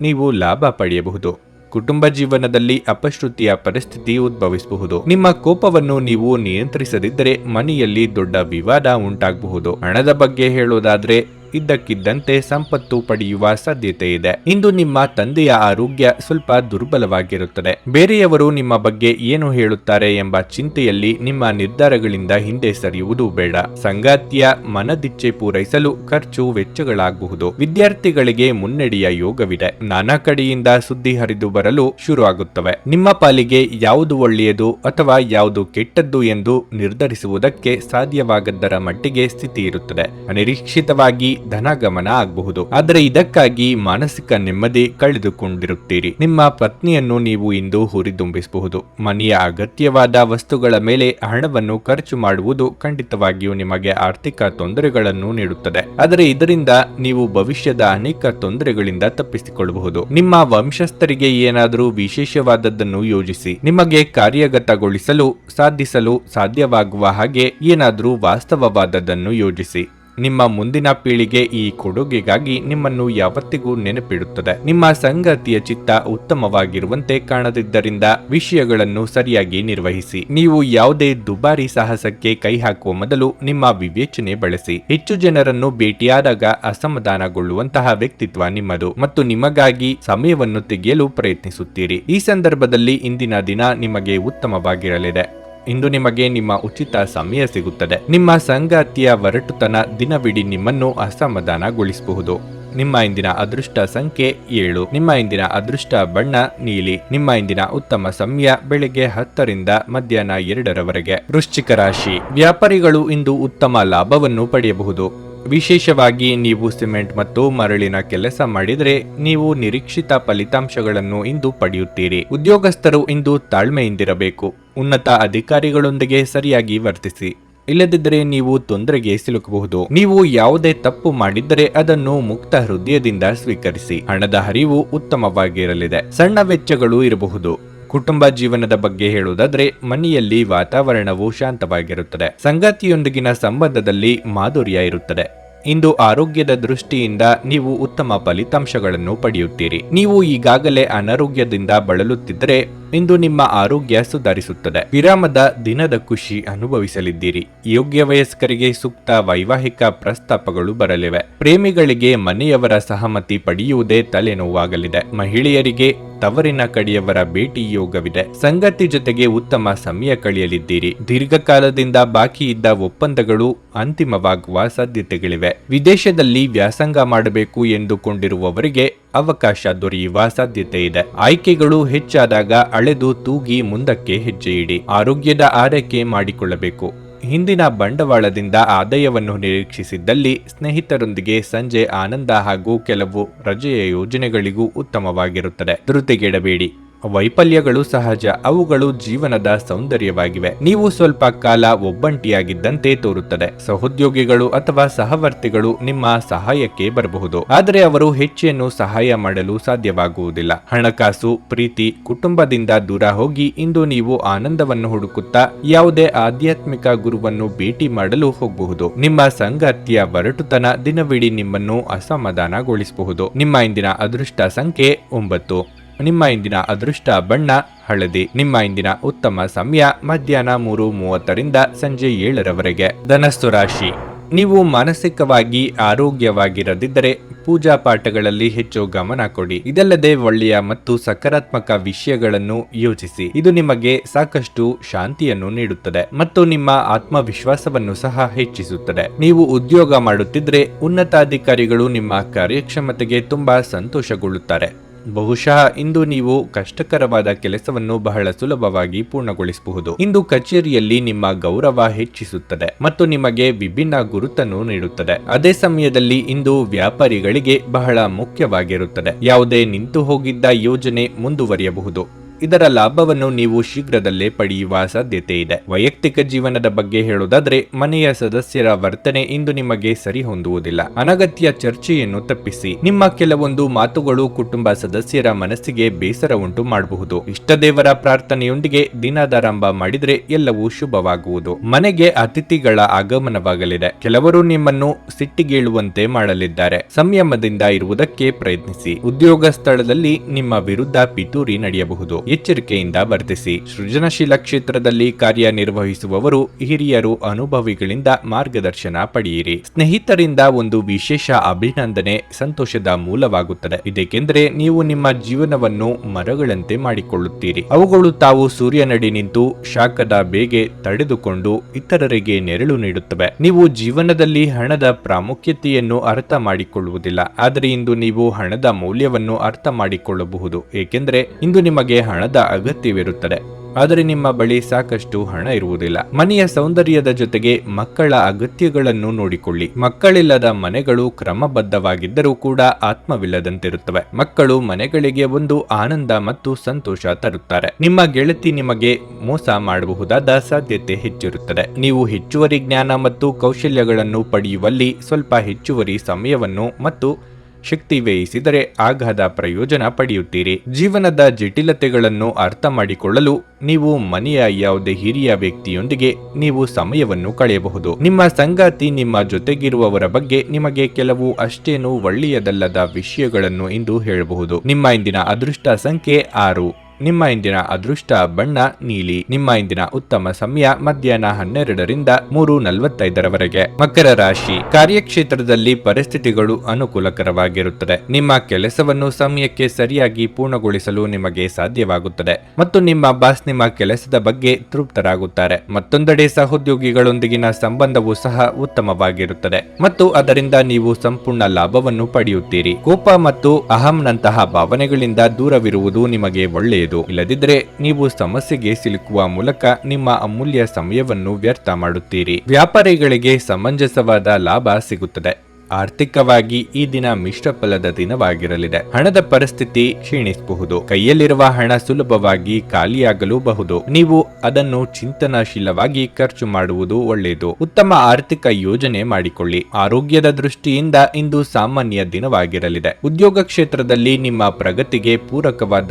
[SPEAKER 1] ನೀವು ಲಾಭ ಪಡೆಯಬಹುದು. ಕುಟುಂಬ ಜೀವನದಲ್ಲಿ ಅಪಶ್ರುತಿಯ ಪರಿಸ್ಥಿತಿ ಉದ್ಭವಿಸಬಹುದು. ನಿಮ್ಮ ಕೋಪವನ್ನು ನೀವು ನಿಯಂತ್ರಿಸದಿದ್ದರೆ ಮನೆಯಲ್ಲಿ ದೊಡ್ಡ ವಿವಾದ ಉಂಟಾಗಬಹುದು. ಹಣದ ಬಗ್ಗೆ ಹೇಳೋದಾದ್ರೆ ಇದ್ದಕ್ಕಿದ್ದಂತೆ ಸಂಪತ್ತು ಪಡೆಯುವ ಸಾಧ್ಯತೆ ಇದೆ. ಇಂದು ನಿಮ್ಮ ತಂದೆಯ ಆರೋಗ್ಯ ಸ್ವಲ್ಪ ದುರ್ಬಲವಾಗಿರುತ್ತದೆ. ಬೇರೆಯವರು ನಿಮ್ಮ ಬಗ್ಗೆ ಏನು ಹೇಳುತ್ತಾರೆ ಎಂಬ ಚಿಂತೆಯಲ್ಲಿ ನಿಮ್ಮ ನಿರ್ಧಾರಗಳಿಂದ ಹಿಂದೆ ಸರಿಯುವುದು ಬೇಡ. ಸಂಗಾತಿಯ ಮನದಿಚ್ಛೆ ಪೂರೈಸಲು ಖರ್ಚು ವೆಚ್ಚಗಳಾಗಬಹುದು ವಿದ್ಯಾರ್ಥಿಗಳಿಗೆ ಮುನ್ನಡೆಯ ಯೋಗವಿದೆ. ನಾನಾ ಕಡೆಯಿಂದ ಸುದ್ದಿ ಹರಿದು ಬರಲು ಶುರುವಾಗುತ್ತವೆ. ನಿಮ್ಮ ಪಾಲಿಗೆ ಯಾವುದು ಒಳ್ಳೆಯದು ಅಥವಾ ಯಾವುದು ಕೆಟ್ಟದ್ದು ಎಂದು ನಿರ್ಧರಿಸುವುದಕ್ಕೆ ಸಾಧ್ಯವಾಗದ್ದರ ಮಟ್ಟಿಗೆ ಸ್ಥಿತಿ ಇರುತ್ತದೆ. ಅನಿರೀಕ್ಷಿತವಾಗಿ ಧನಗಮನ ಆಗಬಹುದು. ಆದರೆ ಇದಕ್ಕಾಗಿ ಮಾನಸಿಕ ನೆಮ್ಮದಿ ಕಳೆದುಕೊಂಡಿರುತ್ತೀರಿ. ನಿಮ್ಮ ಪತ್ನಿಯನ್ನು ನೀವು ಇಂದು ಹುರಿದುಂಬಿಸಬಹುದು. ಮನೆಯ ಅಗತ್ಯವಾದ ವಸ್ತುಗಳ ಮೇಲೆ ಹಣವನ್ನು ಖರ್ಚು ಮಾಡುವುದು ಖಂಡಿತವಾಗಿಯೂ ನಿಮಗೆ ಆರ್ಥಿಕ ತೊಂದರೆಗಳನ್ನು ನೀಡುತ್ತದೆ. ಆದರೆ ಇದರಿಂದ ನೀವು ಭವಿಷ್ಯದ ಅನೇಕ ತೊಂದರೆಗಳಿಂದ ತಪ್ಪಿಸಿಕೊಳ್ಳಬಹುದು. ನಿಮ್ಮ ವಂಶಸ್ಥರಿಗೆ ಏನಾದರೂ ವಿಶೇಷವಾದದ್ದನ್ನು ಯೋಜಿಸಿ. ನಿಮಗೆ ಕಾರ್ಯಗತಗೊಳಿಸಲು, ಸಾಧಿಸಲು ಸಾಧ್ಯವಾಗುವ ಹಾಗೆ ಏನಾದರೂ ವಾಸ್ತವವಾದದ್ದನ್ನು ಯೋಜಿಸಿ. ನಿಮ್ಮ ಮುಂದಿನ ಪೀಳಿಗೆ ಈ ಕೊಡುಗೆಗಾಗಿ ನಿಮ್ಮನ್ನು ಯಾವತ್ತಿಗೂ ನೆನಪಿಡುತ್ತದೆ. ನಿಮ್ಮ ಸಂಗತಿಯ ಚಿತ್ತ ಉತ್ತಮವಾಗಿರುವಂತೆ ಕಾಣದಿದ್ದರಿಂದ ವಿಷಯಗಳನ್ನು ಸರಿಯಾಗಿ ನಿರ್ವಹಿಸಿ. ನೀವು ಯಾವುದೇ ದುಬಾರಿ ಸಾಹಸಕ್ಕೆ ಕೈ ಹಾಕುವ ಮೊದಲು ನಿಮ್ಮ ವಿವೇಚನೆ ಬಳಸಿ. ಹೆಚ್ಚು ಜನರನ್ನು ಭೇಟಿಯಾದಾಗ ಅಸಮಾಧಾನಗೊಳ್ಳುವಂತಹ ವ್ಯಕ್ತಿತ್ವ ನಿಮ್ಮದು ಮತ್ತು ನಿಮಗಾಗಿ ಸಮಯವನ್ನು ತೆಗೆಯಲು ಪ್ರಯತ್ನಿಸುತ್ತೀರಿ. ಈ ಸಂದರ್ಭದಲ್ಲಿ ಇಂದಿನ ದಿನ ನಿಮಗೆ ಉತ್ತಮವಾಗಿರಲಿದೆ. ಇಂದು ನಿಮಗೆ ನಿಮ್ಮ ಉಚಿತ ಸಮಯ ಸಿಗುತ್ತದೆ. ನಿಮ್ಮ ಸಂಗಾತಿಯ ಒರಟುತನ ದಿನವಿಡೀ ನಿಮ್ಮನ್ನು ಅಸಮಾಧಾನಗೊಳಿಸಬಹುದು. ನಿಮ್ಮ ಇಂದಿನ ಅದೃಷ್ಟ ಸಂಖ್ಯೆ ಏಳು. ನಿಮ್ಮ ಇಂದಿನ ಅದೃಷ್ಟ ಬಣ್ಣ ನೀಲಿ. ನಿಮ್ಮ ಇಂದಿನ ಉತ್ತಮ ಸಮಯ ಬೆಳಿಗ್ಗೆ ಹತ್ತರಿಂದ ಮಧ್ಯಾಹ್ನ ಎರಡರವರೆಗೆ. ವೃಶ್ಚಿಕ ರಾಶಿ. ವ್ಯಾಪಾರಿಗಳು ಇಂದು ಉತ್ತಮ ಲಾಭವನ್ನು ಪಡೆಯಬಹುದು. ವಿಶೇಷವಾಗಿ ನೀವು ಸಿಮೆಂಟ್ ಮತ್ತು ಮರಳಿನ ಕೆಲಸ ಮಾಡಿದರೆ ನೀವು ನಿರೀಕ್ಷಿತ ಫಲಿತಾಂಶಗಳನ್ನು ಇಂದು ಪಡೆಯುತ್ತೀರಿ. ಉದ್ಯೋಗಸ್ಥರು ಇಂದು ತಾಳ್ಮೆಯಿಂದಿರಬೇಕು. ಉನ್ನತ ಅಧಿಕಾರಿಗಳೊಂದಿಗೆ ಸರಿಯಾಗಿ ವರ್ತಿಸಿ. ಇಲ್ಲದಿದ್ದರೆ ನೀವು ತೊಂದರೆಗೆ ಸಿಲುಕಬಹುದು. ನೀವು ಯಾವುದೇ ತಪ್ಪು ಮಾಡಿದ್ದರೆ ಅದನ್ನು ಮುಕ್ತ ಹೃದಯದಿಂದ ಸ್ವೀಕರಿಸಿ. ಹಣದ ಹರಿವು ಉತ್ತಮವಾಗಿರಲಿದೆ. ಸಣ್ಣ ವೆಚ್ಚಗಳು ಇರಬಹುದು. ಕುಟುಂಬ ಜೀವನದ ಬಗ್ಗೆ ಹೇಳುವುದಾದ್ರೆ, ಮನೆಯಲ್ಲಿ ವಾತಾವರಣವು ಶಾಂತವಾಗಿರುತ್ತದೆ. ಸಂಗಾತಿಯೊಂದಿಗಿನ ಸಂಬಂಧದಲ್ಲಿ ಮಾಧುರ್ಯ ಇರುತ್ತದೆ. ಇಂದು ಆರೋಗ್ಯದ ದೃಷ್ಟಿಯಿಂದ ನೀವು ಉತ್ತಮ ಫಲಿತಾಂಶಗಳನ್ನು ಪಡೆಯುತ್ತೀರಿ. ನೀವು ಈಗಾಗಲೇ ಅನಾರೋಗ್ಯದಿಂದ ಬಳಲುತ್ತಿದ್ದರೆ ಇಂದು ನಿಮ್ಮ ಆರೋಗ್ಯ ಸುಧಾರಿಸುತ್ತದೆ. ವಿರಾಮದ ದಿನದ ಖುಷಿ ಅನುಭವಿಸಲಿದ್ದೀರಿ. ಯೋಗ್ಯ ವಯಸ್ಕರಿಗೆ ಸೂಕ್ತ ವೈವಾಹಿಕ ಪ್ರಸ್ತಾಪಗಳು ಬರಲಿವೆ. ಪ್ರೇಮಿಗಳಿಗೆ ಮನೆಯವರ ಸಹಮತಿ ಪಡೆಯುವುದೇ ತಲೆನೋವಾಗಲಿದೆ. ಮಹಿಳೆಯರಿಗೆ ತವರಿನ ಕಡೆಯವರ ಭೇಟಿ ಯೋಗವಿದೆ. ಸಂಗತಿ ಜೊತೆಗೆ ಉತ್ತಮ ಸಮಯ ಕಳೆಯಲಿದ್ದೀರಿ. ದೀರ್ಘಕಾಲದಿಂದ ಬಾಕಿ ಇದ್ದ ಒಪ್ಪಂದಗಳು ಅಂತಿಮವಾಗುವ ಸಾಧ್ಯತೆಗಳಿವೆ. ವಿದೇಶದಲ್ಲಿ ವ್ಯಾಸಂಗ ಮಾಡಬೇಕು ಎಂದುಕೊಂಡಿರುವವರಿಗೆ ಅವಕಾಶ ದೊರೆಯುವ ಸಾಧ್ಯತೆ ಇದೆ ಆಯ್ಕೆಗಳು ಹೆಚ್ಚಾದಾಗ ಅಳೆದು ತೂಗಿ ಮುಂದಕ್ಕೆ ಹೆಜ್ಜೆ ಇಡಿ. ಆರೋಗ್ಯದ ಆರೈಕೆ ಮಾಡಿಕೊಳ್ಳಬೇಕು. ಹಿಂದಿನ ಬಂಡವಾಳದಿಂದ ಆದಾಯವನ್ನು ನಿರೀಕ್ಷಿಸಿದ್ದಲ್ಲಿ ಸ್ನೇಹಿತರೊಂದಿಗೆ ಸಂಜೆ ಆನಂದ ಹಾಗೂ ಕೆಲವು ರಜೆಯ ಯೋಜನೆಗಳಿಗೂ ಉತ್ತಮವಾಗಿರುತ್ತದೆ. ಧೃತಿಗೆಡಬೇಡಿ. ವೈಫಲ್ಯಗಳು ಸಹಜ, ಅವುಗಳು ಜೀವನದ ಸೌಂದರ್ಯವಾಗಿವೆ. ನೀವು ಸ್ವಲ್ಪ ಕಾಲ ಒಬ್ಬಂಟಿಯಾಗಿದ್ದಂತೆ ತೋರುತ್ತದೆ. ಸಹೋದ್ಯೋಗಿಗಳು ಅಥವಾ ಸಹವರ್ತಿಗಳು ನಿಮ್ಮ ಸಹಾಯಕ್ಕೆ ಬರಬಹುದು. ಆದರೆ ಅವರು ಹೆಚ್ಚೇನು ಸಹಾಯ ಮಾಡಲು ಸಾಧ್ಯವಾಗುವುದಿಲ್ಲ. ಹಣಕಾಸು, ಪ್ರೀತಿ, ಕುಟುಂಬದಿಂದ ದೂರ ಹೋಗಿ ಇಂದು ನೀವು ಆನಂದವನ್ನು ಹುಡುಕುತ್ತಾ, ಯಾವುದೇ ಆಧ್ಯಾತ್ಮಿಕ ಗುರುವನ್ನು ಭೇಟಿ ಮಾಡಲು ಹೋಗಬಹುದು. ನಿಮ್ಮ ಸಂಗಾತಿಯ ಬರಟುತನ ದಿನವಿಡೀ ನಿಮ್ಮನ್ನು ಅಸಮಾಧಾನಗೊಳಿಸಬಹುದು. ನಿಮ್ಮ ಇಂದಿನ ಅದೃಷ್ಟ ಸಂಖ್ಯೆ ಒಂಬತ್ತು. ನಿಮ್ಮ ಇಂದಿನ ಅದೃಷ್ಟ ಬಣ್ಣ, ಹಳದಿ. ನಿಮ್ಮ ಇಂದಿನ ಉತ್ತಮ ಸಮಯ ಮಧ್ಯಾಹ್ನ ಮೂರು ಮೂವತ್ತರಿಂದ ಸಂಜೆ ಏಳರವರೆಗೆ. ಧನಸ್ಸು ರಾಶಿ. ನೀವು ಮಾನಸಿಕವಾಗಿ ಆರೋಗ್ಯವಾಗಿರದಿದ್ದರೆ ಪೂಜಾ ಪಾಠಗಳಲ್ಲಿ ಹೆಚ್ಚು ಗಮನ ಕೊಡಿ. ಇದಲ್ಲದೆ ಒಳ್ಳೆಯ ಮತ್ತು ಸಕಾರಾತ್ಮಕ ವಿಷಯಗಳನ್ನು ಯೋಚಿಸಿ. ಇದು ನಿಮಗೆ ಸಾಕಷ್ಟು ಶಾಂತಿಯನ್ನು ನೀಡುತ್ತದೆ ಮತ್ತು ನಿಮ್ಮ ಆತ್ಮವಿಶ್ವಾಸವನ್ನು ಸಹ ಹೆಚ್ಚಿಸುತ್ತದೆ. ನೀವು ಉದ್ಯೋಗ ಮಾಡುತ್ತಿದ್ರೆ ಉನ್ನತಾಧಿಕಾರಿಗಳು ನಿಮ್ಮ ಕಾರ್ಯಕ್ಷಮತೆಗೆ ತುಂಬಾ ಸಂತೋಷಗೊಳ್ಳುತ್ತಾರೆ. ಬಹುಶಃ ಇಂದು ನೀವು ಕಷ್ಟಕರವಾದ ಕೆಲಸವನ್ನು ಬಹಳ ಸುಲಭವಾಗಿ ಪೂರ್ಣಗೊಳಿಸಬಹುದು. ಇಂದು ಕಚೇರಿಯಲ್ಲಿ ನಿಮ್ಮ ಗೌರವ ಹೆಚ್ಚಿಸುತ್ತದೆ ಮತ್ತು ನಿಮಗೆ ವಿಭಿನ್ನ ಗುರುತನ್ನು ನೀಡುತ್ತದೆ. ಅದೇ ಸಮಯದಲ್ಲಿ ಇಂದು ವ್ಯಾಪಾರಿಗಳಿಗೆ ಬಹಳ ಮುಖ್ಯವಾಗಿರುತ್ತದೆ. ಯಾವುದೇ ನಿಂತು ಹೋಗಿದ್ದ ಯೋಜನೆ ಮುಂದುವರಿಯಬಹುದು. ಇದರ ಲಾಭವನ್ನು ನೀವು ಶೀಘ್ರದಲ್ಲೇ ಪಡೆಯುವ ಸಾಧ್ಯತೆ ಇದೆ. ವೈಯಕ್ತಿಕ ಜೀವನದ ಬಗ್ಗೆ ಹೇಳುವುದಾದ್ರೆ, ಮನೆಯ ಸದಸ್ಯರ ವರ್ತನೆ ಇಂದು ನಿಮಗೆ ಸರಿ ಹೊಂದುವುದಿಲ್ಲ ಅನಗತ್ಯ ಚರ್ಚೆಯನ್ನು ತಪ್ಪಿಸಿ. ನಿಮ್ಮ ಕೆಲವೊಂದು ಮಾತುಗಳು ಕುಟುಂಬ ಸದಸ್ಯರ ಮನಸ್ಸಿಗೆ ಬೇಸರ ಉಂಟು ಮಾಡಬಹುದು. ಇಷ್ಟದೇವರ ಪ್ರಾರ್ಥನೆಯೊಂದಿಗೆ ದಿನದಾರಂಭ ಮಾಡಿದ್ರೆ ಎಲ್ಲವೂ ಶುಭವಾಗುವುದು. ಮನೆಗೆ ಅತಿಥಿಗಳ ಆಗಮನವಾಗಲಿದೆ. ಕೆಲವರು ನಿಮ್ಮನ್ನು ಸಿಟ್ಟಿಗೇಳುವಂತೆ ಮಾಡಲಿದ್ದಾರೆ. ಸಂಯಮದಿಂದ ಇರುವುದಕ್ಕೆ ಪ್ರಯತ್ನಿಸಿ. ಉದ್ಯೋಗ ಸ್ಥಳದಲ್ಲಿ ನಿಮ್ಮ ವಿರುದ್ಧ ಪಿತೂರಿ ನಡೆಯಬಹುದು. ಎಚ್ಚರಿಕೆಯಿಂದ ವರ್ತಿಸಿ. ಸೃಜನಶೀಲ ಕ್ಷೇತ್ರದಲ್ಲಿ ಕಾರ್ಯನಿರ್ವಹಿಸುವವರು ಹಿರಿಯರು ಅನುಭವಿಗಳಿಂದ ಮಾರ್ಗದರ್ಶನ ಪಡೆಯಿರಿ. ಸ್ನೇಹಿತರಿಂದ ಒಂದು ವಿಶೇಷ ಅಭಿನಂದನೆ ಸಂತೋಷದ ಮೂಲವಾಗುತ್ತದೆ. ಇದಕ್ಕೆಂದರೆ ನೀವು ನಿಮ್ಮ ಜೀವನವನ್ನು ಮರಗಳಂತೆ ಮಾಡಿಕೊಳ್ಳುತ್ತೀರಿ. ಅವುಗಳು ತಾವು ಸೂರ್ಯನಡಿ ನಿಂತು ಶಾಖದ ಬೇಗೆ ತಡೆದುಕೊಂಡು ಇತರರಿಗೆ ನೆರಳು ನೀಡುತ್ತವೆ. ನೀವು ಜೀವನದಲ್ಲಿ ಹಣದ ಪ್ರಾಮುಖ್ಯತೆಯನ್ನು ಅರ್ಥ ಮಾಡಿಕೊಳ್ಳುವುದಿಲ್ಲ. ಆದರೆ ಇಂದು ನೀವು ಹಣದ ಮೌಲ್ಯವನ್ನು ಅರ್ಥ ಮಾಡಿಕೊಳ್ಳಬಹುದು. ಏಕೆಂದರೆ ಇಂದು ನಿಮಗೆ ಹಣದ ಅಗತ್ಯವಿರುತ್ತದೆ. ಆದರೆ ನಿಮ್ಮ ಬಳಿ ಸಾಕಷ್ಟು ಹಣ ಇರುವುದಿಲ್ಲ. ಮನೆಯ ಸೌಂದರ್ಯದ ಜೊತೆಗೆ ಮಕ್ಕಳ ಅಗತ್ಯಗಳನ್ನು ನೋಡಿಕೊಳ್ಳಿ. ಮಕ್ಕಳಿಲ್ಲದ ಮನೆಗಳು ಕ್ರಮಬದ್ಧವಾಗಿದ್ದರೂ ಕೂಡ ಆತ್ಮವಿಲ್ಲದಂತಿರುತ್ತವೆ. ಮಕ್ಕಳು ಮನೆಗಳಿಗೆ ಒಂದು ಆನಂದ ಮತ್ತು ಸಂತೋಷ ತರುತ್ತಾರೆ. ನಿಮ್ಮ ಗೆಳತಿ ನಿಮಗೆ ಮೋಸ ಮಾಡಬಹುದಾದ ಸಾಧ್ಯತೆ ಹೆಚ್ಚಿರುತ್ತದೆ. ನೀವು ಹೆಚ್ಚುವರಿ ಜ್ಞಾನ ಮತ್ತು ಕೌಶಲ್ಯಗಳನ್ನು ಪಡೆಯುವಲ್ಲಿ ಸ್ವಲ್ಪ ಹೆಚ್ಚುವರಿ ಸಮಯವನ್ನು ಮತ್ತು ಶಕ್ತಿ ವ್ಯಯಿಸಿದರೆ ಆಘಾದ ಪ್ರಯೋಜನ ಪಡೆಯುತ್ತೀರಿ. ಜೀವನದ ಜಟಿಲತೆಗಳನ್ನು ಅರ್ಥ ಮಾಡಿಕೊಳ್ಳಲು ನೀವು ಮನೆಯ ಯಾವುದೇ ಹಿರಿಯ ವ್ಯಕ್ತಿಯೊಂದಿಗೆ ನೀವು ಸಮಯವನ್ನು ಕಳೆಯಬಹುದು. ನಿಮ್ಮ ಸಂಗಾತಿ ನಿಮ್ಮ ಜೊತೆಗಿರುವವರ ಬಗ್ಗೆ ನಿಮಗೆ ಕೆಲವು ಅಷ್ಟೇನು ಒಳ್ಳೆಯದಲ್ಲದ ವಿಷಯಗಳನ್ನು ಇಂದು ಹೇಳಬಹುದು. ನಿಮ್ಮ ಇಂದಿನ ಅದೃಷ್ಟ ಸಂಖ್ಯೆ ಆರು. ನಿಮ್ಮ ಇಂದಿನ ಅದೃಷ್ಟ ಬಣ್ಣ, ನೀಲಿ, ನಿಮ್ಮ ಇಂದಿನ ಉತ್ತಮ ಸಮಯ ಮಧ್ಯಾಹ್ನ ಹನ್ನೆರಡರಿಂದ ಮೂರು ನಲವತ್ತೈದರವರೆಗೆ. ಮಕರ ರಾಶಿ, ಕಾರ್ಯಕ್ಷೇತ್ರದಲ್ಲಿ ಪರಿಸ್ಥಿತಿಗಳು ಅನುಕೂಲಕರವಾಗಿರುತ್ತದೆ. ನಿಮ್ಮ ಕೆಲಸವನ್ನು ಸಮಯಕ್ಕೆ ಸರಿಯಾಗಿ ಪೂರ್ಣಗೊಳಿಸಲು ನಿಮಗೆ ಸಾಧ್ಯವಾಗುತ್ತದೆ. ಮತ್ತು ನಿಮ್ಮ ಬಾಸ್ ನಿಮ್ಮ ಕೆಲಸದ ಬಗ್ಗೆ ತೃಪ್ತರಾಗುತ್ತಾರೆ. ಮತ್ತೊಂದೆಡೆ ಸಹೋದ್ಯೋಗಿಗಳೊಂದಿಗಿನ ಸಂಬಂಧವೂ ಸಹ ಉತ್ತಮವಾಗಿರುತ್ತದೆ. ಮತ್ತು ಅದರಿಂದ ನೀವು ಸಂಪೂರ್ಣ ಲಾಭವನ್ನು ಪಡೆಯುತ್ತೀರಿ. ಕೋಪ ಮತ್ತು ಅಹಂನಂತಹ ಭಾವನೆಗಳಿಂದ ದೂರವಿರುವುದು ನಿಮಗೆ ಒಳ್ಳೆಯದು. ಇಲ್ಲದಿದ್ದರೆ ನೀವು ಸಮಸ್ಯೆಗೆ ಸಿಲುಕುವ ಮೂಲಕ ನಿಮ್ಮ ಅಮೂಲ್ಯ ಸಮಯವನ್ನು ವ್ಯರ್ಥ ಮಾಡುತ್ತೀರಿ. ವ್ಯಾಪಾರಿಗಳಿಗೆ ಸಮಂಜಸವಾದ ಲಾಭ ಸಿಗುತ್ತದೆ. ಆರ್ಥಿಕವಾಗಿ ಈ ದಿನ ಮಿಶ್ರ ಫಲದ ದಿನವಾಗಿರಲಿದೆ. ಹಣದ ಪರಿಸ್ಥಿತಿ ಕ್ಷೀಣಿಸಬಹುದು. ಕೈಯಲ್ಲಿರುವ ಹಣ ಸುಲಭವಾಗಿ ಖಾಲಿಯಾಗಲೂಬಹುದು. ನೀವು ಅದನ್ನು ಚಿಂತನಾಶೀಲವಾಗಿ ಖರ್ಚು ಮಾಡುವುದು ಒಳ್ಳೆಯದು. ಉತ್ತಮ ಆರ್ಥಿಕ ಯೋಜನೆ ಮಾಡಿಕೊಳ್ಳಿ. ಆರೋಗ್ಯದ ದೃಷ್ಟಿಯಿಂದ ಇಂದು ಸಾಮಾನ್ಯ ದಿನವಾಗಿರಲಿದೆ. ಉದ್ಯೋಗ ಕ್ಷೇತ್ರದಲ್ಲಿ ನಿಮ್ಮ ಪ್ರಗತಿಗೆ ಪೂರಕವಾದ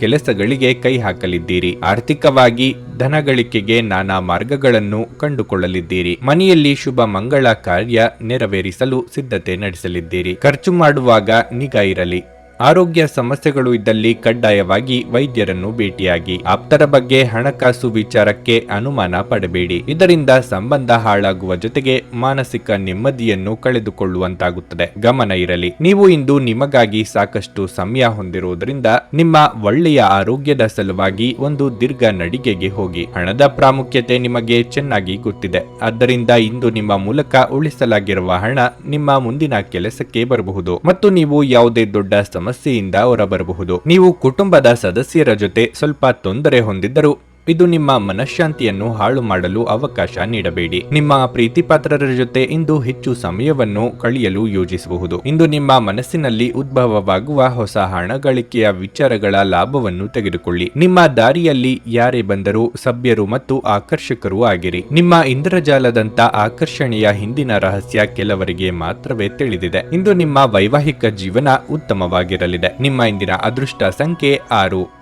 [SPEAKER 1] ಕೆಲಸಗಳಿಗೆ ಕೈ ಹಾಕಲಿದ್ದೀರಿ. ಆರ್ಥಿಕವಾಗಿ ಧನಗಳಿಕೆಗೆ ನಾನಾ ಮಾರ್ಗಗಳನ್ನು ಕಂಡುಕೊಳ್ಳಲಿದ್ದೀರಿ. ಮನೆಯಲ್ಲಿ ಶುಭ ಮಂಗಳ ಕಾರ್ಯ ನೆರವೇರಿಸಲು ಸಿದ್ಧತೆ ನಡೆಸಲಿದ್ದೀರಿ. ಖರ್ಚು ಮಾಡುವಾಗ ನಿಗಾ ಇರಲಿ. ಆರೋಗ್ಯ ಸಮಸ್ಯೆಗಳು ಇದ್ದಲ್ಲಿ ಕಡ್ಡಾಯವಾಗಿ ವೈದ್ಯರನ್ನು ಭೇಟಿಯಾಗಿ. ಆಪ್ತರ ಬಗ್ಗೆ ಹಣಕಾಸು ವಿಚಾರಕ್ಕೆ ಅನುಮಾನ ಪಡಬೇಡಿ. ಇದರಿಂದ ಸಂಬಂಧ ಹಾಳಾಗುವ ಜೊತೆಗೆ ಮಾನಸಿಕ ನೆಮ್ಮದಿಯನ್ನು ಕಳೆದುಕೊಳ್ಳುವಂತಾಗುತ್ತದೆ. ಗಮನ ಇರಲಿ. ನೀವು ಇಂದು ನಿಮಗಾಗಿ ಸಾಕಷ್ಟು ಸಮಯ ಹೊಂದಿರುವುದರಿಂದ ನಿಮ್ಮ ಒಳ್ಳೆಯ ಆರೋಗ್ಯದ ಸಲುವಾಗಿ ಒಂದು ದೀರ್ಘ ನಡಿಗೆಗೆ ಹೋಗಿ. ಹಣದ ಪ್ರಾಮುಖ್ಯತೆ ನಿಮಗೆ ಚೆನ್ನಾಗಿ ಗೊತ್ತಿದೆ. ಆದ್ದರಿಂದ ಇಂದು ನಿಮ್ಮ ಮೂಲಕ ಉಳಿಸಲಾಗಿರುವ ಹಣ ನಿಮ್ಮ ಮುಂದಿನ ಕೆಲಸಕ್ಕೆ ಬರಬಹುದು. ಮತ್ತು ನೀವು ಯಾವುದೇ ದೊಡ್ಡ ಸಮಸ್ಯೆಯಿಂದ ಹೊರಬರಬಹುದು. ನೀವು ಕುಟುಂಬದ ಸದಸ್ಯರ ಜೊತೆ ಸ್ವಲ್ಪ ತೊಂದರೆ ಹೊಂದಿದ್ದರೂ ಇದು ನಿಮ್ಮ ಮನಃಶಾಂತಿಯನ್ನು ಹಾಳು ಮಾಡಲು ಅವಕಾಶ ನೀಡಬೇಡಿ. ನಿಮ್ಮ ಪ್ರೀತಿಪಾತ್ರರ ಜೊತೆ ಇಂದು ಹೆಚ್ಚು ಸಮಯವನ್ನು ಕಳೆಯಲು ಯೋಜಿಸಬಹುದು. ಇಂದು ನಿಮ್ಮ ಮನಸ್ಸಿನಲ್ಲಿ ಉದ್ಭವವಾಗುವ ಹೊಸ ಹಣ ಗಳಿಕೆಯ ವಿಚಾರಗಳ ಲಾಭವನ್ನು ತೆಗೆದುಕೊಳ್ಳಿ. ನಿಮ್ಮ ದಾರಿಯಲ್ಲಿ ಯಾರೇ ಬಂದರೂ ಸಭ್ಯರು ಮತ್ತು ಆಕರ್ಷಕರು ಆಗಿರಿ. ನಿಮ್ಮ ಇಂದ್ರಜಾಲದಂತ ಆಕರ್ಷಣೆಯ ಹಿಂದಿನ ರಹಸ್ಯ ಕೆಲವರಿಗೆ ಮಾತ್ರವೇ ತಿಳಿದಿದೆ. ಇಂದು ನಿಮ್ಮ ವೈವಾಹಿಕ ಜೀವನ ಉತ್ತಮವಾಗಿರಲಿದೆ. ನಿಮ್ಮ ಇಂದಿನ ಅದೃಷ್ಟ ಸಂಖ್ಯೆ ಆರು.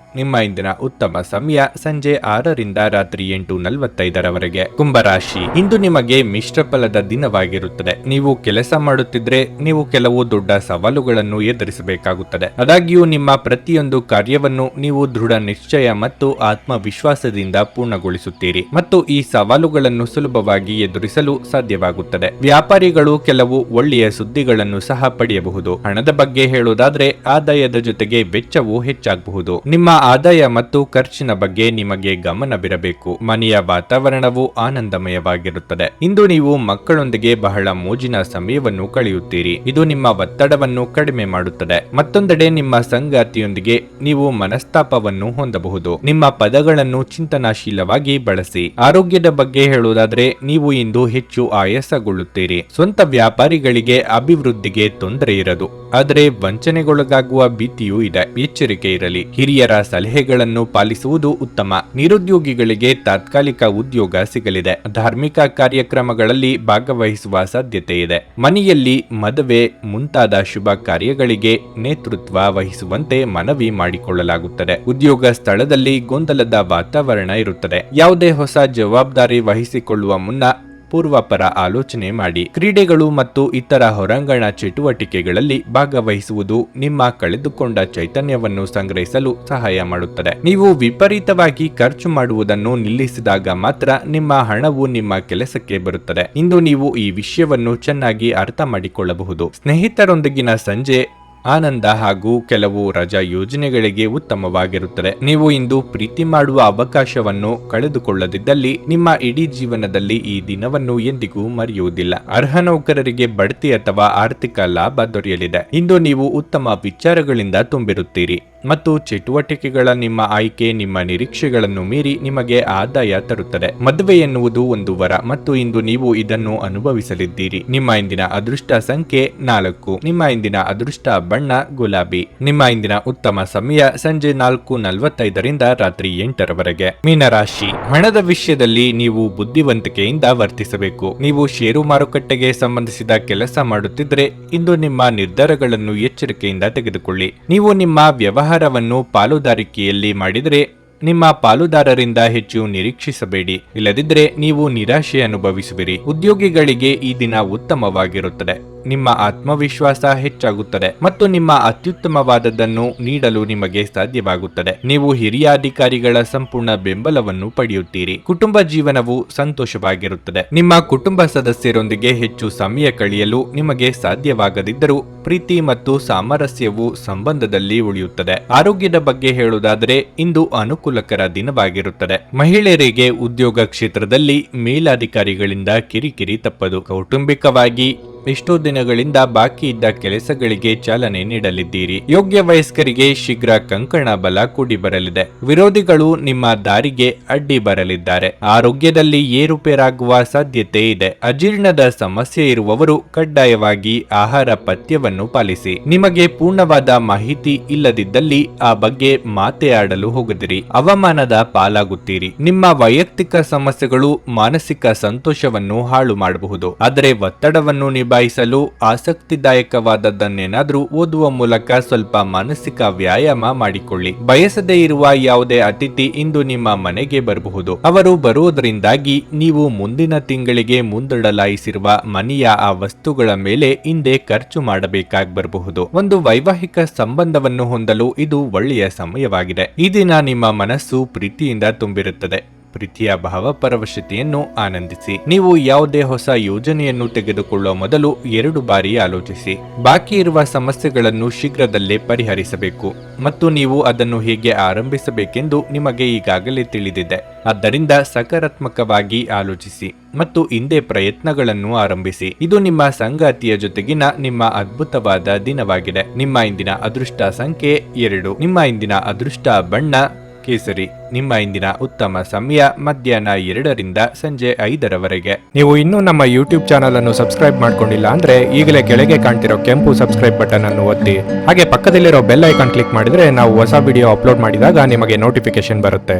[SPEAKER 1] ನಿಮ್ಮ ಇಂದಿನ ಉತ್ತಮ ಸಮಯ ಸಂಜೆ ಆರರಿಂದ ರಾತ್ರಿ ಎಂಟು ನಲವತ್ತೈದರವರೆಗೆ. ಕುಂಭರಾಶಿ. ಇಂದು ನಿಮಗೆ ಮಿಶ್ರ ಫಲದ ದಿನವಾಗಿರುತ್ತದೆ. ನೀವು ಕೆಲಸ ಮಾಡುತ್ತಿದ್ರೆ ನೀವು ಕೆಲವು ದೊಡ್ಡ ಸವಾಲುಗಳನ್ನು ಎದುರಿಸಬೇಕಾಗುತ್ತದೆ. ಆದಾಗ್ಯೂ ನಿಮ್ಮ ಪ್ರತಿಯೊಂದು ಕಾರ್ಯವನ್ನು ನೀವು ದೃಢ ನಿಶ್ಚಯ ಮತ್ತು ಆತ್ಮವಿಶ್ವಾಸದಿಂದ ಪೂರ್ಣಗೊಳಿಸುತ್ತೀರಿ. ಮತ್ತು ಈ ಸವಾಲುಗಳನ್ನು ಸುಲಭವಾಗಿ ಎದುರಿಸಲು ಸಾಧ್ಯವಾಗುತ್ತದೆ. ವ್ಯಾಪಾರಿಗಳು ಕೆಲವು ಒಳ್ಳೆಯ ಸುದ್ದಿಗಳನ್ನು ಸಹ ಪಡೆಯಬಹುದು. ಹಣದ ಬಗ್ಗೆ ಹೇಳುವುದಾದ್ರೆ ಆದಾಯದ ಜೊತೆಗೆ ವೆಚ್ಚವು ಹೆಚ್ಚಾಗಬಹುದು. ನಿಮ್ಮ ಆದಾಯ ಮತ್ತು ಖರ್ಚಿನ ಬಗ್ಗೆ ನಿಮಗೆ ಗಮನವಿರಬೇಕು ಮನೆಯ ವಾತಾವರಣವು ಆನಂದಮಯವಾಗಿರುತ್ತದೆ. ಇಂದು ನೀವು ಮಕ್ಕಳೊಂದಿಗೆ ಬಹಳ ಮೋಜಿನ ಸಮಯವನ್ನು ಕಳೆಯುತ್ತೀರಿ. ಇದು ನಿಮ್ಮ ಒತ್ತಡವನ್ನು ಕಡಿಮೆ ಮಾಡುತ್ತದೆ. ಮತ್ತೊಂದೆಡೆ ನಿಮ್ಮ ಸಂಗಾತಿಯೊಂದಿಗೆ ನೀವು ಮನಸ್ತಾಪವನ್ನು ಹೊಂದಬಹುದು. ನಿಮ್ಮ ಪದಗಳನ್ನು ಚಿಂತನಾಶೀಲವಾಗಿ ಬಳಸಿ. ಆರೋಗ್ಯದ ಬಗ್ಗೆ ಹೇಳುವುದಾದ್ರೆ, ನೀವು ಇಂದು ಹೆಚ್ಚು ಆಯಾಸಗೊಳ್ಳುತ್ತೀರಿ. ಸ್ವಂತ ವ್ಯಾಪಾರಿಗಳಿಗೆ ಅಭಿವೃದ್ಧಿಗೆ ತೊಂದರೆ ಇರದು. ಆದರೆ ವಂಚನೆಗೊಳಗಾಗುವ ಭೀತಿಯೂ ಇದೆ. ಎಚ್ಚರಿಕೆ ಇರಲಿ. ಹಿರಿಯರ ಸಲಹೆಗಳನ್ನು ಪಾಲಿಸುವುದು ಉತ್ತಮ. ನಿರುದ್ಯೋಗಿಗಳಿಗೆ ತಾತ್ಕಾಲಿಕ ಉದ್ಯೋಗ ಸಿಗಲಿದೆ. ಧಾರ್ಮಿಕ ಕಾರ್ಯಕ್ರಮಗಳಲ್ಲಿ ಭಾಗವಹಿಸುವ ಸಾಧ್ಯತೆ ಇದೆ. ಮನೆಯಲ್ಲಿ ಮದುವೆ ಮುಂತಾದ ಶುಭ ಕಾರ್ಯಗಳಿಗೆ ನೇತೃತ್ವ ವಹಿಸುವಂತೆ ಮನವಿ ಮಾಡಿಕೊಳ್ಳಲಾಗುತ್ತದೆ. ಉದ್ಯೋಗ ಸ್ಥಳದಲ್ಲಿ ಗೊಂದಲದ ವಾತಾವರಣ ಇರುತ್ತದೆ. ಯಾವುದೇ ಹೊಸ ಜವಾಬ್ದಾರಿ ವಹಿಸಿಕೊಳ್ಳುವ ಮುನ್ನ ಪೂರ್ವಾಪರ ಆಲೋಚನೆ ಮಾಡಿ. ಕ್ರೀಡೆಗಳು ಮತ್ತು ಇತರ ಹೊರಾಂಗಣ ಚಟುವಟಿಕೆಗಳಲ್ಲಿ ಭಾಗವಹಿಸುವುದು ನಿಮ್ಮ ಕಳೆದುಕೊಂಡ ಚೈತನ್ಯವನ್ನು ಸಂಗ್ರಹಿಸಲು ಸಹಾಯ ಮಾಡುತ್ತದೆ. ನೀವು ವಿಪರೀತವಾಗಿ ಖರ್ಚು ಮಾಡುವುದನ್ನು ನಿಲ್ಲಿಸಿದಾಗ ಮಾತ್ರ ನಿಮ್ಮ ಹಣವು ನಿಮ್ಮ ಕೆಲಸಕ್ಕೆ ಬರುತ್ತದೆ. ಇಂದು ನೀವು ಈ ವಿಷಯವನ್ನು ಚೆನ್ನಾಗಿ ಅರ್ಥ ಮಾಡಿಕೊಳ್ಳಬಹುದು. ಸ್ನೇಹಿತರೊಂದಿಗಿನ ಸಂಜೆ ಆನಂದ ಹಾಗೂ ಕೆಲವು ರಜಾ ಯೋಜನೆಗಳಿಗೆ ಉತ್ತಮವಾಗಿರುತ್ತದೆ. ನೀವು ಇಂದು ಪ್ರೀತಿ ಮಾಡುವ ಅವಕಾಶವನ್ನು ಕಳೆದುಕೊಳ್ಳದಿದ್ದಲ್ಲಿ ನಿಮ್ಮ ಇಡೀ ಜೀವನದಲ್ಲಿ ಈ ದಿನವನ್ನು ಎಂದಿಗೂ ಮರೆಯುವುದಿಲ್ಲ. ಅರ್ಹ ನೌಕರರಿಗೆ ಬಡ್ತಿ ಅಥವಾ ಆರ್ಥಿಕ ಲಾಭ ದೊರೆಯಲಿದೆ. ಇಂದು ನೀವು ಉತ್ತಮ ವಿಚಾರಗಳಿಂದ ತುಂಬಿರುತ್ತೀರಿ. ಮತ್ತು ಚಟುವಟಿಕೆಗಳ ನಿಮ್ಮ ಆಯ್ಕೆ, ನಿಮ್ಮ ನಿರೀಕ್ಷೆಗಳನ್ನು ಮೀರಿ ನಿಮಗೆ ಆದಾಯ ತರುತ್ತದೆ. ಮದುವೆ ಎನ್ನುವುದು ಒಂದು ವರ ಮತ್ತು ಇಂದು ನೀವು ಇದನ್ನು ಅನುಭವಿಸಲಿದ್ದೀರಿ. ನಿಮ್ಮ ಇಂದಿನ ಅದೃಷ್ಟ ಸಂಖ್ಯೆ ನಾಲ್ಕು. ನಿಮ್ಮ ಇಂದಿನ ಅದೃಷ್ಟ ಬಣ್ಣ ಗುಲಾಬಿ. ನಿಮ್ಮ ಇಂದಿನ ಉತ್ತಮ ಸಮಯ ಸಂಜೆ ನಾಲ್ಕು ನಲವತ್ತೈದರಿಂದ ರಾತ್ರಿ ಎಂಟರವರೆಗೆ. ಮೀನರಾಶಿ. ಹಣದ ವಿಷಯದಲ್ಲಿ ನೀವು ಬುದ್ಧಿವಂತಿಕೆಯಿಂದ ವರ್ತಿಸಬೇಕು. ನೀವು ಷೇರು ಮಾರುಕಟ್ಟೆಗೆ ಸಂಬಂಧಿಸಿದ ಕೆಲಸ ಮಾಡುತ್ತಿದ್ದರೆ ಇಂದು ನಿಮ್ಮ ನಿರ್ಧಾರಗಳನ್ನು ಎಚ್ಚರಿಕೆಯಿಂದ ತೆಗೆದುಕೊಳ್ಳಿ. ನೀವು ನಿಮ್ಮ ವ್ಯವಹಾರವನ್ನು ಪಾಲುದಾರಿಕೆಯಲ್ಲಿ ಮಾಡಿದರೆ ನಿಮ್ಮ ಪಾಲುದಾರರಿಂದ ಹೆಚ್ಚು ನಿರೀಕ್ಷಿಸಬೇಡಿ. ಇಲ್ಲದಿದ್ದರೆ ನೀವು ನಿರಾಶೆ ಅನುಭವಿಸುವಿರಿ. ಉದ್ಯೋಗಿಗಳಿಗೆ ಈ ದಿನ ಉತ್ತಮವಾಗಿರುತ್ತದೆ. ನಿಮ್ಮ ಆತ್ಮವಿಶ್ವಾಸ ಹೆಚ್ಚಾಗುತ್ತದೆ ಮತ್ತು ನಿಮ್ಮ ಅತ್ಯುತ್ತಮವಾದದ್ದನ್ನು ನೀಡಲು ನಿಮಗೆ ಸಾಧ್ಯವಾಗುತ್ತದೆ. ನೀವು ಹಿರಿಯ ಅಧಿಕಾರಿಗಳ ಸಂಪೂರ್ಣ ಬೆಂಬಲವನ್ನು ಪಡೆಯುತ್ತೀರಿ. ಕುಟುಂಬ ಜೀವನವು ಸಂತೋಷವಾಗಿರುತ್ತದೆ. ನಿಮ್ಮ ಕುಟುಂಬ ಸದಸ್ಯರೊಂದಿಗೆ ಹೆಚ್ಚು ಸಮಯ ಕಳೆಯಲು ನಿಮಗೆ ಸಾಧ್ಯವಾಗದಿದ್ದರೂ ಪ್ರೀತಿ ಮತ್ತು ಸಾಮರಸ್ಯವು ಸಂಬಂಧದಲ್ಲಿ ಉಳಿಯುತ್ತದೆ. ಆರೋಗ್ಯದ ಬಗ್ಗೆ ಹೇಳುವುದಾದರೆ ಇಂದು ಅನುಕೂಲಕರ ದಿನವಾಗಿರುತ್ತದೆ. ಮಹಿಳೆಯರಿಗೆ ಉದ್ಯೋಗ ಕ್ಷೇತ್ರದಲ್ಲಿ ಮೇಲಾಧಿಕಾರಿಗಳಿಂದ ಕಿರಿಕಿರಿ ತಪ್ಪದು. ಕೌಟುಂಬಿಕವಾಗಿ ಎಷ್ಟೋ ದಿನಗಳಿಂದ ಬಾಕಿ ಇದ್ದ ಕೆಲಸಗಳಿಗೆ ಚಾಲನೆ ನೀಡಲಿದ್ದೀರಿ. ಯೋಗ್ಯ ವಯಸ್ಕರಿಗೆ ಶೀಘ್ರ ಕಂಕಣ ಬಲ ಕೂಡಿ ಬರಲಿದೆ. ವಿರೋಧಿಗಳು ನಿಮ್ಮ ದಾರಿಗೆ ಅಡ್ಡಿ ಬರಲಿದ್ದಾರೆ. ಆರೋಗ್ಯದಲ್ಲಿ ಏರುಪೇರಾಗುವ ಸಾಧ್ಯತೆ ಇದೆ. ಅಜೀರ್ಣದ ಸಮಸ್ಯೆ ಇರುವವರು ಕಡ್ಡಾಯವಾಗಿ ಆಹಾರ ಪಥ್ಯವನ್ನು ಪಾಲಿಸಿ. ನಿಮಗೆ ಪೂರ್ಣವಾದ ಮಾಹಿತಿ ಇಲ್ಲದಿದ್ದಲ್ಲಿ ಆ ಬಗ್ಗೆ ಮಾತೆಯಾಡಲು ಹೋಗದಿರಿ. ಅವಮಾನದ ಪಾಲಾಗುತ್ತೀರಿ. ನಿಮ್ಮ ವೈಯಕ್ತಿಕ ಸಮಸ್ಯೆಗಳು ಮಾನಸಿಕ ಸಂತೋಷವನ್ನು ಹಾಳು ಮಾಡಬಹುದು. ಆದರೆ ಒತ್ತಡವನ್ನು ನಿಭಾಯಿಸಲು ಆಸಕ್ತಿದಾಯಕವಾದದ್ದನ್ನೇನಾದ್ರೂ ಓದುವ ಮೂಲಕ ಸ್ವಲ್ಪ ಮಾನಸಿಕ ವ್ಯಾಯಾಮ ಮಾಡಿಕೊಳ್ಳಿ. ಬಯಸದೇ ಇರುವ ಯಾವುದೇ ಅತಿಥಿ ಇಂದು ನಿಮ್ಮ ಮನೆಗೆ ಬರಬಹುದು. ಅವರು ಬರುವುದರಿಂದಾಗಿ ನೀವು ಮುಂದಿನ ತಿಂಗಳಿಗೆ ಮುಂದೂಡಲಾಯಿಸಿರುವ ಮನೆಯ ಆ ವಸ್ತುಗಳ ಮೇಲೆ ಹಿಂದೆ ಖರ್ಚು ಮಾಡಬೇಕಾಗಿ ಬರಬಹುದು ಒಂದು ವೈವಾಹಿಕ ಸಂಬಂಧವನ್ನು ಹೊಂದಲು ಇದು ಒಳ್ಳೆಯ ಸಮಯವಾಗಿದೆ. ಈ ದಿನ ನಿಮ್ಮ ಮನಸ್ಸು ಪ್ರೀತಿಯಿಂದ ತುಂಬಿರುತ್ತದೆ. ಪ್ರೀತಿಯ ಭಾವಪರವಶತೆಯನ್ನು ಆನಂದಿಸಿ. ನೀವು ಯಾವುದೇ ಹೊಸ ಯೋಜನೆಯನ್ನು ತೆಗೆದುಕೊಳ್ಳುವ ಮೊದಲು ಎರಡು ಬಾರಿ ಆಲೋಚಿಸಿ. ಬಾಕಿ ಇರುವ ಸಮಸ್ಯೆಗಳನ್ನು ಶೀಘ್ರದಲ್ಲೇ ಪರಿಹರಿಸಬೇಕು. ಮತ್ತು ನೀವು ಅದನ್ನು ಹೇಗೆ ಆರಂಭಿಸಬೇಕೆಂದು ನಿಮಗೆ ಈಗಾಗಲೇ ತಿಳಿದಿದೆ. ಆದ್ದರಿಂದ ಸಕಾರಾತ್ಮಕವಾಗಿ ಆಲೋಚಿಸಿ. ಮತ್ತು ಹಿಂದೆ ಪ್ರಯತ್ನಗಳನ್ನು ಆರಂಭಿಸಿ. ಇದು ನಿಮ್ಮ ಸಂಗಾತಿಯ ಜೊತೆಗಿನ ನಿಮ್ಮ ಅದ್ಭುತವಾದ ದಿನವಾಗಿದೆ. ನಿಮ್ಮ ಇಂದಿನ ಅದೃಷ್ಟ ಸಂಖ್ಯೆ ಎರಡು. ನಿಮ್ಮ ಇಂದಿನ ಅದೃಷ್ಟ ಬಣ್ಣ ಕೇಸರಿ, ನಿಮ್ಮ ಇಂದಿನ ಉತ್ತಮ ಸಮಯ ಮಧ್ಯಾಹ್ನ ಎರಡರಿಂದ ಸಂಜೆ ಐದರವರೆಗೆ.
[SPEAKER 2] ನೀವು ಇನ್ನೂ ನಮ್ಮ ಯೂಟ್ಯೂಬ್ ಚಾನಲ್ ಅನ್ನು ಸಬ್ಸ್ಕ್ರೈಬ್ ಮಾಡ್ಕೊಂಡಿಲ್ಲ ಅಂದ್ರೆ ಈಗಲೇ ಕೆಳಗೆ ಕಾಣ್ತಿರೋ ಕೆಂಪು ಸಬ್ಸ್ಕ್ರೈಬ್ ಬಟನ್ ಅನ್ನು ಒತ್ತಿ. ಹಾಗೆ ಪಕ್ಕದಲ್ಲಿರೋ ಬೆಲ್ ಐಕಾನ್ ಕ್ಲಿಕ್ ಮಾಡಿದ್ರೆ ನಾವು ಹೊಸ ವಿಡಿಯೋ ಅಪ್ಲೋಡ್ ಮಾಡಿದಾಗ ನಿಮಗೆ ನೋಟಿಫಿಕೇಶನ್ ಬರುತ್ತೆ.